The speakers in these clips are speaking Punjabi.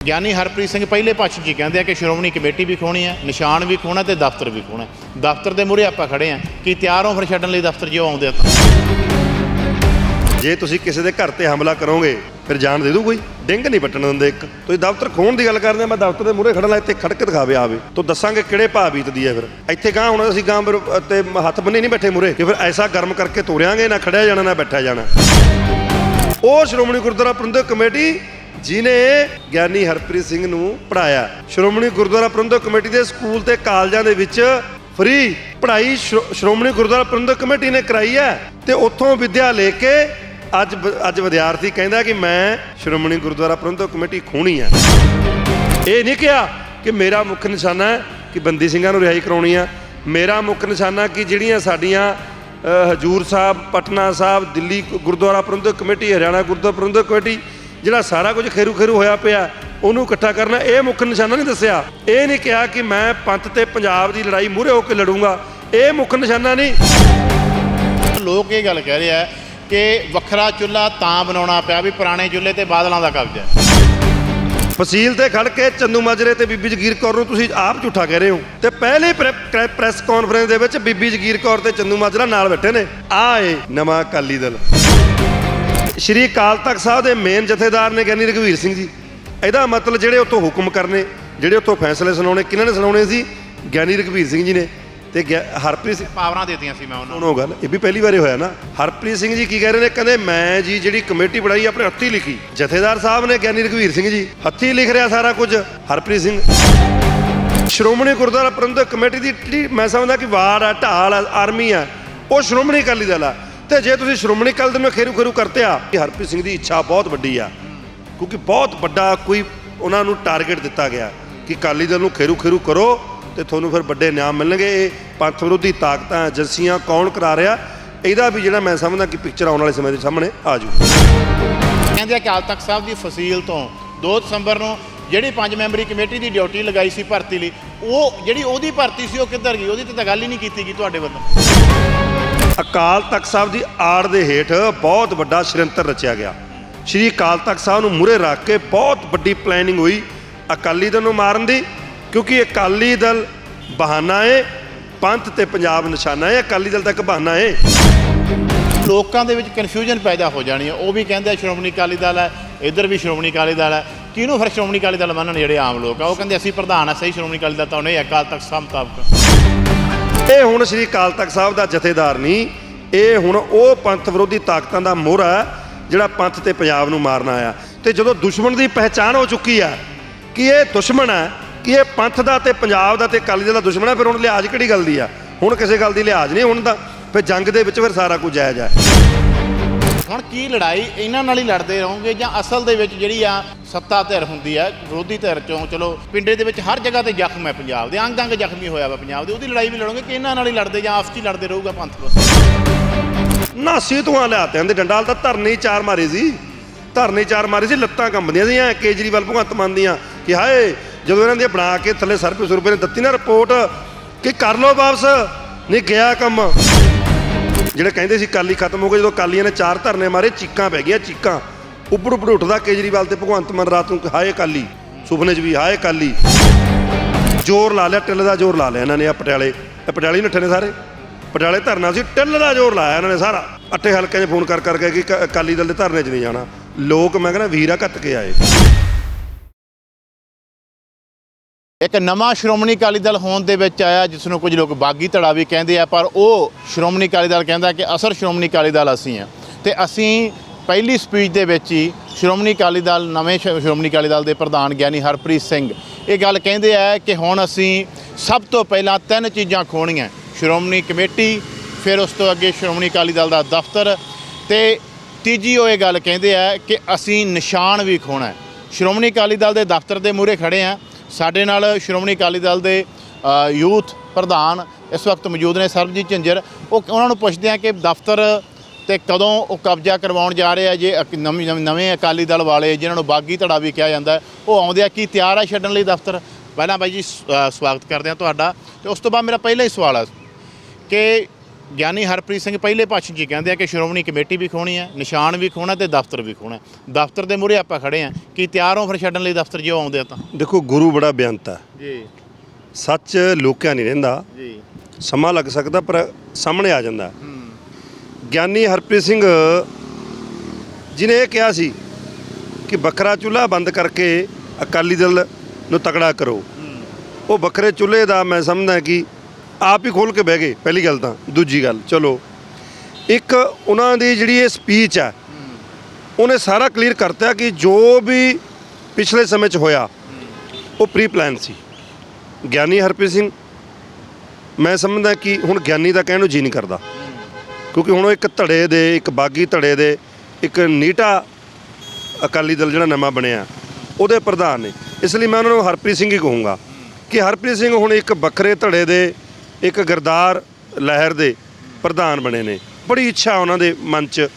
ਗਿਆਨੀ ਹਰਪ੍ਰੀਤ ਸਿੰਘ ਪਹਿਲੇ ਭਾਸ਼ਣ 'ਚ ਕਹਿੰਦੇ ਆ ਕਿ ਸ਼੍ਰੋਮਣੀ ਕਮੇਟੀ ਵੀ ਖੋਣੀ ਹੈ ਨਿਸ਼ਾਨ ਵੀ ਖੋਣਾ ਤੇ ਦਫ਼ਤਰ ਵੀ ਖੋਣਾ ਦਫ਼ਤਰ ਦੇ ਮੂਹਰੇ ਆਪਾਂ ਖੜੇ ਆ, ਕੀ ਤਿਆਰ ਹੋ ਫਿਰ ਛੱਡਣ ਲਈ ਦਫ਼ਤਰ ਜਿਉ ਆਉਂਦੇ ਆ ਤਾਂ? ਜੇ ਤੁਸੀਂ ਕਿਸੇ ਦੇ ਘਰ ਤੇ ਹਮਲਾ ਕਰੋਗੇ, ਫਿਰ ਜਾਨ ਦੇ ਦੂ ਕੋਈ? ਡਿੰਗ ਨਹੀਂ ਪੱਟਣ ਦਿੰਦੇ ਇੱਕ। ਤੁਸੀਂ ਦਫ਼ਤਰ ਖੋਣ ਦੀ ਗੱਲ ਕਰਦੇ ਮੈਂ ਦਫ਼ਤਰ ਦੇ ਮੂਹਰੇ ਖੜਨ ਖੜਨਾ ਇੱਥੇ ਖੜਕ ਦਿਖਾਵੇ ਆਵੇ। ਤਾਂ ਦੱਸਾਂਗੇ ਕਿਹੜੇ ਭਾਅ ਬੀਤਦੀ ਹੈ ਫਿਰ। ਇੱਥੇ ਗਾਂ ਹੁਣ ਅਸੀਂ ਗਾਂ ਤੇ ਹੱਥ ਬੰਨੇ ਨਹੀਂ ਬੈਠੇ ਮੂਹਰੇ ਕਿ ਫਿਰ ਐਸਾ ਗਰਮ ਕਰਕੇ ਤੋਰਿਆਂਗੇ, ਨਾ ਖੜਿਆ ਜਾਣਾ, ਨਾ ਬੈਠਿਆ ਜਾਣਾ। ਉਹ ਸ਼੍ਰੋਮਣੀ ਗੁਰਦੁਆਰਾ ਪ੍ਰਬੰਧਕ ਕਮੇਟੀ ਜਿਨੇ ਗਿਆਨੀ ਹਰਪ੍ਰੀਤ ਸਿੰਘ ਨੂੰ ਪੜਾਇਆ ਸ਼੍ਰੋਮਣੀ ਗੁਰਦੁਆਰਾ ਪ੍ਰਬੰਧਕ ਕਮੇਟੀ ਦੇ ਸਕੂਲ ਤੇ ਕਾਲਜਾਂ ਦੇ ਵਿੱਚ ਫ੍ਰੀ ਪੜ੍ਹਾਈ ਸ਼੍ਰੋ- ਸ਼੍ਰੋਮਣੀ ਗੁਰਦੁਆਰਾ ਪ੍ਰਬੰਧਕ ਕਮੇਟੀ ਨੇ ਕਰਾਈ ਹੈ ਤੇ ਉੱਥੋਂ ਵਿੱਦਿਆ ਲੈ ਕੇ ਅੱਜ ਅੱਜ ਵਿਦਿਆਰਥੀ ਕਹਿੰਦਾ ਕਿ ਮੈਂ ਸ਼੍ਰੋਮਣੀ ਗੁਰਦੁਆਰਾ ਪ੍ਰਬੰਧਕ ਕਮੇਟੀ ਖੋਣੀ ਹੈ ਇਹ ਨਹੀਂ ਕਿਹਾ ਕਿ ਮੇਰਾ ਮੁੱਖ ਨਿਸ਼ਾਨਾ ਹੈ ਕਿ ਬੰਦੀ ਸਿੰਘਾਂ ਨੂੰ ਰਿਹਾਈ ਕਰਾਉਣੀ ਆ। ਮੇਰਾ ਮੁੱਖ ਨਿਸ਼ਾਨਾ ਕਿ ਜਿਹੜੀਆਂ ਸਾਡੀਆਂ ਹਜੂਰ ਸਾਹਿਬ, ਪਟਨਾ ਸਾਹਿਬ, ਦਿੱਲੀ ਗੁਰਦੁਆਰਾ ਪ੍ਰਬੰਧਕ ਕਮੇਟੀ, ਹਰਿਆਣਾ ਗੁਰਦੁਆਰਾ ਪ੍ਰਬੰਧਕ ਕਮੇਟੀ ਜਿਹੜਾ ਸਾਰਾ ਕੁਝ ਖੇਰੂ ਖੇਰੂ ਹੋਇਆ ਪਿਆ ਉਹਨੂੰ ਇਕੱਠਾ ਕਰਨਾ ਇਹ ਮੁੱਖ ਨਿਸ਼ਾਨਾ ਨਹੀਂ ਦੱਸਿਆ। ਇਹ ਨਹੀਂ ਕਿਹਾ ਕਿ ਮੈਂ ਪੰਥ ਤੇ ਪੰਜਾਬ ਦੀ ਲੜਾਈ ਮੂਹਰੇ ਹੋ ਕੇ ਲੜੂੰਗਾ। ਇਹ ਮੁੱਖ ਨਿਸ਼ਾਨਾ ਨਹੀਂ। ਲੋਕ ਇਹ ਗੱਲ ਕਹਿ ਰਹੇ ਕਿ ਵੱਖਰਾ ਚੁੱਲ੍ਹਾ ਤਾਂ ਬਣਾਉਣਾ ਪਿਆ ਵੀ ਪੁਰਾਣੇ ਚੁੱਲ੍ਹੇ ਤੇ ਬਾਦਲਾਂ ਦਾ ਕਬਜ਼ਾ ਹੈ। ਫਸੀਲ ਤੇ ਖੜ ਕੇ ਚੰਦੂ ਮਾਜਰੇ ਤੇ ਬੀਬੀ ਜਗੀਰ ਕੌਰ ਨੂੰ ਤੁਸੀਂ ਆਪ ਝੂਠਾ ਕਹਿ ਰਹੇ ਹੋ। ਤੇ ਪਹਿਲੇ ਪ੍ਰੈ- ਪ੍ਰੈ- ਪ੍ਰੈਸ ਕਾਨਫਰੰਸ ਦੇ ਵਿੱਚ ਬੀਬੀ ਜਗੀਰ ਕੌਰ ਤੇ ਚੰਦੂ ਮਾਜਰਾ ਨਾਲ ਬੈਠੇ ਨੇ। ਆ ਏ ਨਵਾਂ ਅਕਾਲੀ ਦਲ। ਸ਼੍ਰੀ ਅਕਾਲ ਤਖਤ ਸਾਹਿਬ ਦੇ ਮੇਨ ਜਥੇਦਾਰ ਨੇ ਗਿਆਨੀ ਰਘਵੀਰ ਸਿੰਘ ਜੀ ਇਹਦਾ ਮਤਲਬ ਜਿਹੜੇ ਉੱਥੋਂ ਹੁਕਮ ਕਰਨੇ ਜਿਹੜੇ ਉੱਥੋਂ ਫੈਸਲੇ ਸੁਣਾਉਣੇ ਕਿਹਨਾਂ ਨੇ ਸੁਣਾਉਣੇ ਸੀ? ਗਿਆਨੀ ਰਘਵੀਰ ਸਿੰਘ ਜੀ ਨੇ ਤੇ ਹਰਪ੍ਰੀਤ ਸਿੰਘ ਪਾਵਰਾਂ ਦੇਤੀਆਂ ਸੀ ਮੈਂ ਉਹਨਾਂ ਨੂੰ। ਗੱਲ ਇਹ ਵੀ ਪਹਿਲੀ ਵਾਰੀ ਹੋਇਆ ਨਾ। ਹਰਪ੍ਰੀਤ ਸਿੰਘ ਜੀ ਕੀ ਕਹਿ ਰਹੇ ਨੇ? ਕਹਿੰਦੇ ਮੈਂ ਜੀ ਜਿਹੜੀ ਕਮੇਟੀ ਬਣਾਈ ਆਪਣੇ ਹੱਥੀਂ ਲਿਖੀ। ਜਥੇਦਾਰ ਸਾਹਿਬ ਨੇ ਗਿਆਨੀ ਰਘਵੀਰ ਸਿੰਘ ਜੀ ਹੱਥੀਂ ਲਿਖ ਰਿਹਾ ਸਾਰਾ ਕੁਝ ਹਰਪ੍ਰੀਤ ਸਿੰਘ। ਸ਼੍ਰੋਮਣੀ ਗੁਰਦੁਆਰਾ ਪ੍ਰਬੰਧਕ ਕਮੇਟੀ ਦੀ ਮੈਂ ਸਮਝਦਾ ਕਿ ਵਾਰਡ ਆ ਢਾਲ ਆ ਆਰਮੀ ਆ ਉਹ ਸ਼੍ਰੋਮਣੀ ਅਕਾਲੀ ਦਲ ਆ। ਤੇ ਜੇ ਤੁਸੀਂ ਸ਼੍ਰੋਮਣੀ ਅਕਾਲੀ ਦਲ ਨੂੰ ਖੇਰੂ ਖੇਰੂ ਕਰਤੇ ਆ, ਕਿ ਹਰਪ੍ਰੀਤ ਸਿੰਘ ਦੀ ਇੱਛਾ ਬਹੁਤ ਵੱਡੀ ਆ, ਕਿਉਂਕਿ ਬਹੁਤ ਵੱਡਾ ਕੋਈ ਉਹਨਾਂ ਨੂੰ ਟਾਰਗੇਟ ਦਿੱਤਾ ਗਿਆ, ਕਿ ਅਕਾਲੀ ਦਲ ਨੂੰ ਖੇਰੂ ਖੇਰੂ ਕਰੋ ਤੇ ਤੁਹਾਨੂੰ ਫਿਰ ਵੱਡੇ ਇਨਾਮ ਮਿਲਣਗੇ। ਇਹ ਪੰਥ ਵਿਰੋਧੀ ਤਾਕਤਾਂ, ਏਜੰਸੀਆਂ ਕੌਣ ਕਰਾ ਰਿਹਾ? ਇਹਦਾ ਵੀ ਜਿਹੜਾ ਮੈਂ ਸਮਝਦਾ ਕਿ ਪਿਕਚਰ ਆਉਣ ਵਾਲੇ ਸਮੇਂ ਦੇ ਸਾਹਮਣੇ ਆ ਜੂ ਕਹਿੰਦੇ ਕਿ ਅਕਾਲ ਤਖਤ ਸਾਹਿਬ ਦੀ ਫਸੀਲ ਤੋਂ 2 ਦਸੰਬਰ ਨੂੰ ਜਿਹੜੀ ਪੰਜ ਮੈਂਬਰੀ ਕਮੇਟੀ ਦੀ ਡਿਊਟੀ ਲਗਾਈ ਸੀ ਭਰਤੀ ਲਈ, ਉਹ ਜਿਹੜੀ ਉਹਦੀ ਭਰਤੀ ਸੀ, ਉਹ ਕਿੱਧਰ ਗਈ? ਉਹਦੀ ਤੇ ਤਾਂ ਗੱਲ ਹੀ ਨਹੀਂ ਕੀਤੀ ਗਈ ਤੁਹਾਡੇ ਵੱਲੋਂ। ਅਕਾਲ ਤਖਤ ਸਾਹਿਬ ਦੀ ਆੜ ਦੇ ਹੇਠ ਬਹੁਤ ਵੱਡਾ ਸ਼੍ਰੰਤਰ ਰਚਿਆ ਗਿਆ। ਸ਼੍ਰੀ ਅਕਾਲ ਤਖਤ ਸਾਹਿਬ ਨੂੰ ਮੂਹਰੇ ਰੱਖ ਕੇ ਬਹੁਤ ਵੱਡੀ ਪਲੈਨਿੰਗ ਹੋਈ ਅਕਾਲੀ ਦਲ ਨੂੰ ਮਾਰਨ ਦੀ, ਕਿਉਂਕਿ ਅਕਾਲੀ ਦਲ ਬਹਾਨਾ ਏ, ਪੰਥ ਤੇ ਪੰਜਾਬ ਨਿਸ਼ਾਨਾ ਏ, ਅਕਾਲੀ ਦਲ ਤੱਕ ਬਹਾਨਾ ਏ। ਲੋਕਾਂ ਦੇ ਵਿੱਚ ਕਨਫਿਊਜ਼ਨ ਪੈਦਾ ਹੋ ਜਾਣੀ ਹੈ। ਉਹ ਵੀ ਕਹਿੰਦੇ ਸ਼੍ਰੋਮਣੀ ਅਕਾਲੀ ਦਲ ਹੈ, ਇੱਧਰ ਵੀ ਸ਼੍ਰੋਮਣੀ ਅਕਾਲੀ ਦਲ ਹੈ। ਕਿਹਨੂੰ ਫਿਰ ਸ਼੍ਰੋਮਣੀ ਅਕਾਲੀ ਦਲ ਮੰਨਣ ਜਿਹੜੇ ਆਮ ਲੋਕ ਆ? ਉਹ ਕਹਿੰਦੇ ਅਸੀਂ ਪ੍ਰਧਾਨ ਆ, ਸਹੀ ਸ਼੍ਰੋਮਣੀ ਅਕਾਲੀ ਦਲ ਤਾਂ ਉਹਨੇ ਅਕਾਲ ਤਖਤ ਸਾਹਿਬ ਮੁਤਾਬਕ। ਇਹ ਹੁਣ ਸ਼੍ਰੀ ਅਕਾਲ ਤਖਤ ਸਾਹਿਬ ਦਾ ਜਥੇਦਾਰ ਨਹੀਂ, ਇਹ ਹੁਣ ਉਹ ਪੰਥ ਵਿਰੋਧੀ ਤਾਕਤਾਂ ਦਾ ਮੋਹਰਾ ਹੈ, ਜਿਹੜਾ ਪੰਥ ਤੇ ਪੰਜਾਬ ਨੂੰ ਮਾਰਨਾ ਆਇਆ। ਤੇ ਜਦੋਂ ਦੁਸ਼ਮਣ ਦੀ ਪਹਿਚਾਣ ਹੋ ਚੁੱਕੀ ਆ, ਕਿ ਇਹ ਦੁਸ਼ਮਣ ਹੈ, ਕਿ ਇਹ ਪੰਥ ਦਾ ਤੇ ਪੰਜਾਬ ਦਾ ਤੇ ਅਕਾਲੀ ਦਲ ਦਾ ਦੁਸ਼ਮਣ ਹੈ, ਫਿਰ ਹੁਣ ਲਿਹਾਜ਼ ਕਿਹੜੀ ਗੱਲ ਦੀ ਆ? ਹੁਣ ਕਿਸੇ ਗੱਲ ਦੀ ਲਿਹਾਜ਼ ਨਹੀਂ, ਹੁਣ ਤਾਂ ਫਿਰ ਜੰਗ ਦੇ ਵਿੱਚ ਫਿਰ ਸਾਰਾ ਕੁਝ ਜਾਇਜ਼ ਹੈ ਹੁਣ ਕੀ ਲੜਾਈ? ਇਹਨਾਂ ਨਾਲ ਹੀ ਲੜਦੇ ਰਹੋਗੇ ਜਾਂ ਅਸਲ ਦੇ ਵਿੱਚ ਜਿਹੜੀ ਆ ਸੱਤਾ ਧਿਰ ਹੁੰਦੀ ਹੈ ਵਿਰੋਧੀ ਧਿਰ ਚੋਂ, ਚਲੋ, ਪਿੰਡੇ ਦੇ ਵਿੱਚ ਹਰ ਜਗ੍ਹਾ ਤੇ ਜ਼ਖਮ ਹੈ ਪੰਜਾਬ ਦੇ ਅੰਗ ਅੰਗ ਜ਼ਖਮੀ ਹੋਇਆ ਵਾ ਪੰਜਾਬ ਦੇ, ਉਹਦੀ ਲੜਾਈ ਵੀ ਲੜੋਗੇ ਕਿ ਇਹਨਾਂ ਨਾਲ ਹੀ ਲੜਦੇ ਜਾਂ ਆਪਸ 'ਚ ਹੀ ਲੜਦੇ ਰਹੂਗਾ ਪੰਥ ਬਸ। ਨਾਸੀ ਤੋਂ ਲਿਆਤੇ ਆਂਦੇ ਡੰਡਾਲ ਤਾਂ ਧਰਨੇ ਚਾਰ ਮਾਰੇ ਸੀ। ਧਰਨੀ ਚਾਰ ਮਾਰੇ ਸੀ, ਲੱਤਾਂ ਕੰਬਦੀਆਂ ਸੀ ਐ ਕੇਜਰੀਵਾਲ ਭਗਵੰਤ ਮਾਨ ਦੀਆਂ ਕਿ ਹਾਏ, ਜਦੋਂ ਇਹਨਾਂ ਦੀਆਂ ਬਣਾ ਕੇ ਥੱਲੇ ਸਰਪੇ ਸੁਰਪੇ ਨੇ ਦਿੱਤੀ ਨਾ ਰਿਪੋਰਟ ਕਿ ਕਰ ਲੋ ਵਾਪਸ, ਨਹੀਂ ਗਿਆ ਕੰਮ। ਜਿਹੜੇ ਕਹਿੰਦੇ ਸੀ ਕਾਲੀ ਖਤਮ ਹੋ ਗਏ, ਜਦੋਂ ਕਾਲੀਆਂ ਨੇ ਚਾਰ ਧਰਨੇ ਮਾਰੇ, ਚੀਕਾਂ ਪੈ ਗਈਆਂ, ਚੀਕਾਂ। ਉੱਪਰ ਉੱਪਰ ਉੱਠਦਾ ਕੇਜਰੀਵਾਲ ਤੇ ਭਗਵੰਤ ਮਾਨ, ਰਾਤ ਨੂੰ ਹਾਏ ਕਾਲੀ ਸੁਪਨੇ 'ਚ ਵੀ ਹਾਏ ਕਾਲੀ ਜ਼ੋਰ ਲਾ ਲਿਆ ਟਿੱਲ ਦਾ ਜ਼ੋਰ ਲਾ ਲਿਆ ਇਹਨਾਂ ਨੇ ਆ ਪਟਿਆਲੇ, ਇਹ ਪਟਿਆਲੇ ਨੱਠੇ ਨੇ ਸਾਰੇ। ਪਟਿਆਲੇ ਧਰਨਾ ਸੀ ਟਿੱਲ ਦਾ ਜ਼ੋਰ ਲਾਇਆ ਇਹਨਾਂ ਨੇ ਸਾਰਾ। ਅੱਠੇ ਹਲਕਿਆਂ 'ਚ ਫੋਨ ਕਰ ਕਰਕੇ ਕਿ ਅਕਾਲੀ ਦਲ ਦੇ ਧਰਨੇ 'ਚ ਨਹੀਂ ਜਾਣਾ। ਲੋਕ, ਮੈਂ ਕਹਿੰਦਾ, ਵੀਰਾ ਘੱਟ ਕੇ ਆਏ। ਇੱਕ ਨਵਾਂ ਸ਼੍ਰੋਮਣੀ ਅਕਾਲੀ ਦਲ ਹੋਣ ਦੇ ਵਿੱਚ ਆਇਆ, ਜਿਸ ਨੂੰ ਕੁਝ ਲੋਕ ਬਾਗੀ ਧੜਾ ਵੀ ਕਹਿੰਦੇ ਆ, ਪਰ ਉਹ ਸ਼੍ਰੋਮਣੀ ਅਕਾਲੀ ਦਲ ਕਹਿੰਦਾ ਕਿ ਅਸਰ ਸ਼੍ਰੋਮਣੀ ਅਕਾਲੀ ਦਲ ਅਸੀਂ ਆ। ਤੇ ਅਸੀਂ ਪਹਿਲੀ ਸਪੀਚ ਦੇ ਵਿੱਚ ਹੀ ਸ਼੍ਰੋਮਣੀ ਅਕਾਲੀ ਦਲ, ਨਵੇਂ ਸ਼੍ਰੋ- ਸ਼੍ਰੋਮਣੀ ਅਕਾਲੀ ਦਲ ਦੇ ਪ੍ਰਧਾਨ ਗਿਆਨੀ ਹਰਪ੍ਰੀਤ ਸਿੰਘ, ਇਹ ਗੱਲ ਕਹਿੰਦੇ ਆ ਕਿ ਹੁਣ ਅਸੀਂ ਸਭ ਤੋਂ ਪਹਿਲਾਂ ਤਿੰਨ ਚੀਜ਼ਾਂ ਖੋਣੀਆਂ ਸ਼੍ਰੋਮਣੀ ਕਮੇਟੀ, ਫਿਰ ਉਸ ਤੋਂ ਅੱਗੇ ਸ਼੍ਰੋਮਣੀ ਅਕਾਲੀ ਦਲ ਦਾ ਦਫ਼ਤਰ ਤੇ ਤੀਜੀ ਉਹ ਇਹ ਗੱਲ ਕਹਿੰਦੇ ਆ ਕਿ ਅਸੀਂ ਨਿਸ਼ਾਨ ਵੀ ਖੋਣਾ ਸ਼੍ਰੋਮਣੀ ਅਕਾਲੀ ਦਲ ਦੇ ਦਫ਼ਤਰ ਦੇ ਮੂਹਰੇ ਖੜੇ ਆ। ਸਾਡੇ ਨਾਲ ਸ਼੍ਰੋਮਣੀ ਅਕਾਲੀ ਦਲ ਦੇ ਯੂਥ ਪ੍ਰਧਾਨ ਇਸ ਵਕਤ ਮੌਜੂਦ ਨੇ ਸਰਬਜੀਤ ਝਿੰਜਰ। ਉਹ ਉਹਨਾਂ ਨੂੰ ਪੁੱਛਦੇ ਆ ਕਿ ਦਫ਼ਤਰ ਤੇ ਕਦੋਂ ਉਹ ਕਬਜ਼ਾ ਕਰਵਾਉਣ ਜਾ ਰਹੇ ਆ ਜੇ ਅਕ- ਨਵੇਂ, ਨਵੇਂ- ਅਕਾਲੀ ਦਲ ਵਾਲੇ ਜਿਨ੍ਹਾਂ ਨੂੰ ਬਾਗੀ ਧੜਾ ਵੀ ਕਿਹਾ ਜਾਂਦਾ ਉਹ ਆਉਂਦੇ ਆ, ਕੀ ਤਿਆਰ ਆ ਛੱਡਣ ਲਈ ਦਫ਼ਤਰ? ਪਹਿਲਾਂ ਬਾਈ ਜੀ ਸ- ਸਵਾਗਤ ਕਰਦੇ ਆ ਤੁਹਾਡਾ। ਤੇ ਉਸ ਤੋਂ ਬਾਅਦ ਮੇਰਾ ਪਹਿਲਾ ਹੀ ਸਵਾਲ ਆ ਕਿ ਗਿਆਨੀ ਹਰਪ੍ਰੀਤ ਸਿੰਘ ਪਹਿਲੇ ਭਾਸ਼ਣ 'ਚ ਕਹਿੰਦੇ ਆ ਕਿ ਸ਼੍ਰੋਮਣੀ ਕਮੇਟੀ ਵੀ ਖੋਣੀ ਹੈ ਨਿਸ਼ਾਨ ਵੀ ਖੋਣਾ ਤੇ ਦਫ਼ਤਰ ਵੀ ਖੋਣਾ ਦਫ਼ਤਰ ਦੇ ਮੂਹਰੇ ਆਪਾਂ ਖੜੇ ਆ ਕੀ ਤਿਆਰ ਹੋ ਫਿਰ ਛੱਡਣ ਲਈ ਦਫ਼ਤਰ ਜੇ ਉਹ ਆਉਂਦੇ ਆ ਤਾਂ। ਦੇਖੋ ਗੁਰੂ ਬੜਾ ਬੇਅੰਤ ਹੈ। ਜੀ। ਸੱਚ ਲੁਕਿਆ ਨਹੀਂ ਰਹਿੰਦਾ। ਜੀ। ਸਮਾਂ ਲੱਗ ਸਕਦਾ ਪਰ ਸਾਹਮਣੇ ਆ ਜਾਂਦਾ। ਗਿਆਨੀ ਹਰਪ੍ਰੀਤ ਸਿੰਘ ਜਿਨੇ ਇਹ ਕਿਹਾ ਸੀ ਕਿ ਬੱਕਰਾ ਚੁੱਲ੍ਹਾ ਬੰਦ ਕਰਕੇ ਅਕਾਲੀ ਦਲ ਨੂੰ ਤਕੜਾ ਕਰੋ। ਉਹ ਬੱਕਰੇ ਚੁੱਲ੍ਹੇ ਦਾ ਮੈਂ ਸਮਝਦਾ ਕਿ ਆਪ ਹੀ ਖੋਲ ਕੇ ਬਹਿ ਗਏ, ਪਹਿਲੀ ਗੱਲ ਤਾਂ। ਦੂਜੀ ਗੱਲ, ਚਲੋ। ਇੱਕ ਉਹਨਾਂ ਦੀ ਜਿਹੜੀ ਇਹ ਸਪੀਚ ਹੈ ਉਹਨੇ ਸਾਰਾ ਕਲੀਅਰ ਕਰਤਾ ਕਿ ਜੋ ਵੀ ਪਿਛਲੇ ਸਮੇਂ 'ਚ ਹੋਇਆ, ਉਹ ਪ੍ਰੀ ਪਲਾਨ ਸੀ। ਗਿਆਨੀ ਹਰਪ੍ਰੀਤ ਸਿੰਘ, ਮੈਂ ਸਮਝਦਾ ਕਿ ਹੁਣ ਗਿਆਨੀ ਦਾ ਕਹਿਣ ਨੂੰ ਜੀ ਨਹੀਂ ਕਰਦਾ। ਕਿਉਂਕਿ ਹੁਣ ਉਹ ਇੱਕ ਧੜੇ ਦੇ, ਇੱਕ ਬਾਗੀ ਧੜੇ ਦੇ, ਇੱਕ ਨੀਟਾ ਅਕਾਲੀ ਦਲ ਜਿਹੜਾ ਨਵਾਂ ਬਣਿਆ, ਉਹਦੇ ਪ੍ਰਧਾਨ ਨੇ। ਇਸ ਲਈ ਮੈਂ ਉਹਨਾਂ ਨੂੰ ਹਰਪ੍ਰੀਤ ਸਿੰਘ ਹੀ ਕਹੂੰਗਾ ਕਿ ਹਰਪ੍ਰੀਤ ਸਿੰਘ ਹੁਣ ਇੱਕ ਵੱਖਰੇ ਧੜੇ ਦੇ ਇੱਕ ਗਰਦਾਰ ਲਹਿਰ ਦੇ ਪ੍ਰਧਾਨ ਬਣੇ ਨੇ। ਬੜੀ ਇੱਛਾ ਉਹਨਾਂ ਦੇ ਮਨ 'ਚ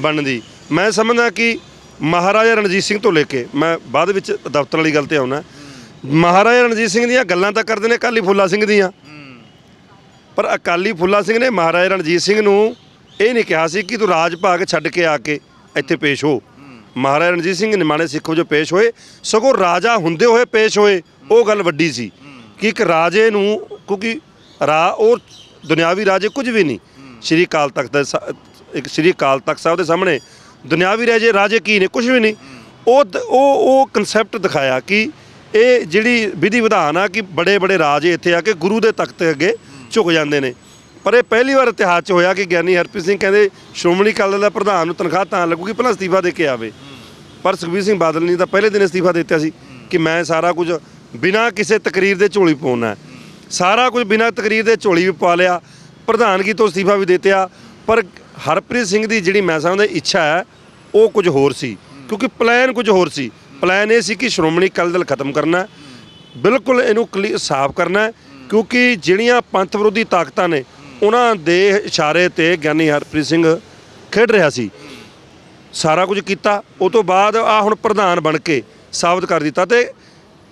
ਬਣਦੀ। ਮੈਂ ਸਮਝਦਾ ਕਿ ਮਹਾਰਾਜਾ ਰਣਜੀਤ ਸਿੰਘ ਤੋਂ ਲੈ ਕੇ ਮੈਂ ਬਾਅਦ ਵਿੱਚ ਦਫ਼ਤਰ ਵਾਲੀ ਗੱਲ ਤੇ ਆਉਣਾ। ਮਹਾਰਾਜਾ ਰਣਜੀਤ ਸਿੰਘ ਦੀਆਂ ਗੱਲਾਂ ਤਾਂ ਕਰਦੇ ਨੇ ਅਕਾਲੀ ਫੁੱਲਾ ਸਿੰਘ ਦੀਆਂ। ਪਰ ਅਕਾਲੀ ਫੁੱਲਾ ਸਿੰਘ ਨੇ ਮਹਾਰਾਜਾ ਰਣਜੀਤ ਸਿੰਘ ਨੂੰ ਇਹ ਨਹੀਂ ਕਿਹਾ ਸੀ ਕਿ ਤੂੰ ਰਾਜ ਭਾਗ ਛੱਡ ਕੇ ਆ ਕੇ ਇੱਥੇ ਪੇਸ਼ ਹੋ। ਮਹਾਰਾਜਾ ਰਣਜੀਤ ਸਿੰਘ ਨਿਮਾਣੇ ਸਿੱਖ ਵਜੋਂ ਪੇਸ਼ ਹੋਏ। ਸਗੋਂ ਰਾਜਾ ਹੁੰਦੇ ਹੋਏ ਪੇਸ਼ ਹੋਏ। ਉਹ ਗੱਲ ਵੱਡੀ ਸੀ ਕਿ ਇੱਕ ਰਾਜੇ ਨੂੰ ਕਿਉਂਕਿ ਰਾ ਉਹ ਦੁਨਿਆਵੀ ਰਾਜੇ ਕੁਝ ਵੀ ਨਹੀਂ। ਸ਼੍ਰੀ ਕਾਲ ਤਖਤ ਦੇ ਸਾ- ਇੱਕ ਸ਼੍ਰੀ ਕਾਲ ਤਖਤ ਸਾਹਿਬ ਦੇ ਸਾਹਮਣੇ ਦੁਨਿਆਵੀ ਰਾਜੇ ਰਾਜੇ ਕੀ ਨੇ ਕੁਝ ਵੀ ਨਹੀਂ। ਉਹ ਦ- ਉਹ ਉਹ ਕਨਸੈਪਟ ਦਿਖਾਇਆ ਕਿ ਇਹ ਜਿਹੜੀ ਵਿਧੀ ਵਿਧਾਨ ਆ ਕਿ ਬੜੇ ਬੜੇ ਰਾਜੇ ਇੱਥੇ ਆ ਕੇ ਗੁਰੂ ਦੇ ਤਖਤ ਅੱਗੇ ਝੁਕ ਜਾਂਦੇ ਨੇ। ਪਰ ਇਹ ਪਹਿਲੀ ਵਾਰ ਇਤਿਹਾਸ 'ਚ ਹੋਇਆ ਕਿ ਗਿਆਨੀ ਹਰਪ੍ਰੀਤ ਸਿੰਘ ਕਹਿੰਦੇ ਸ਼੍ਰੋਮਣੀ ਅਕਾਲੀ ਦਲ ਦਾ ਪ੍ਰਧਾਨ ਨੂੰ ਤਨਖਾਹ ਤਾਂ ਲੱਗੂਗੀ ਪਹਿਲਾਂ ਅਸਤੀਫਾ ਦੇ ਕੇ ਆਵੇ। ਪਰ ਸੁਖਬੀਰ ਸਿੰਘ ਬਾਦਲ ਨੇ ਤਾਂ ਪਹਿਲੇ ਦਿਨ ਅਸਤੀਫਾ ਦਿੱਤਾ ਸੀ ਕਿ ਮੈਂ ਸਾਰਾ ਕੁਝ ਬਿਨਾਂ ਕਿਸੇ ਤਕਰੀਰ ਦੇ ਝੋਲੀ ਪਾਉਣਾ ਹੈ। ਸਾਰਾ ਕੁਝ ਬਿਨਾਂ ਤਕਰੀਰ ਦੇ ਝੋਲੀ ਵੀ ਪਾ ਲਿਆ, ਪ੍ਰਧਾਨਗੀ ਤੋਂ ਅਸਤੀਫਾ ਵੀ ਦਿੱਤਿਆ ਪਰ ਹਰਪ੍ਰੀਤ ਸਿੰਘ ਦੀ ਜਿਹੜੀ ਮੈਂ ਸਮਝਦਾ ਇੱਛਾ ਹੈ, ਉਹ ਕੁਝ ਹੋਰ ਸੀ। ਕਿਉਂਕਿ ਪਲਾਨ ਕੁਝ ਹੋਰ ਸੀ। ਪਲਾਨ ਇਹ ਸੀ ਕਿ ਸ਼੍ਰੋਮਣੀ ਅਕਾਲੀ ਦਲ ਖਤਮ ਕਰਨਾ ਬਿਲਕੁਲ ਇਹਨੂੰ ਕਲੀ, ਸਾਫ਼ ਕਰਨਾ ਕਿਉਂਕਿ ਜਿਹੜੀਆਂ ਪੰਥ ਵਿਰੋਧੀ ਤਾਕਤਾਂ ਨੇ, ਉਹਨਾਂ ਦੇ ਇਸ਼ਾਰੇ ਤੇ ਗਿਆਨੀ ਹਰਪ੍ਰੀਤ ਸਿੰਘ ਖੇਡ ਰਿਹਾ ਸੀ। ਸਾਰਾ ਕੁਝ ਕੀਤਾ। ਉਹ ਤੋਂ ਬਾਅਦ ਆ ਹੁਣ ਪ੍ਰਧਾਨ ਬਣ ਕੇ ਸਾਬਤ ਕਰ ਦਿੱਤਾ ਤੇ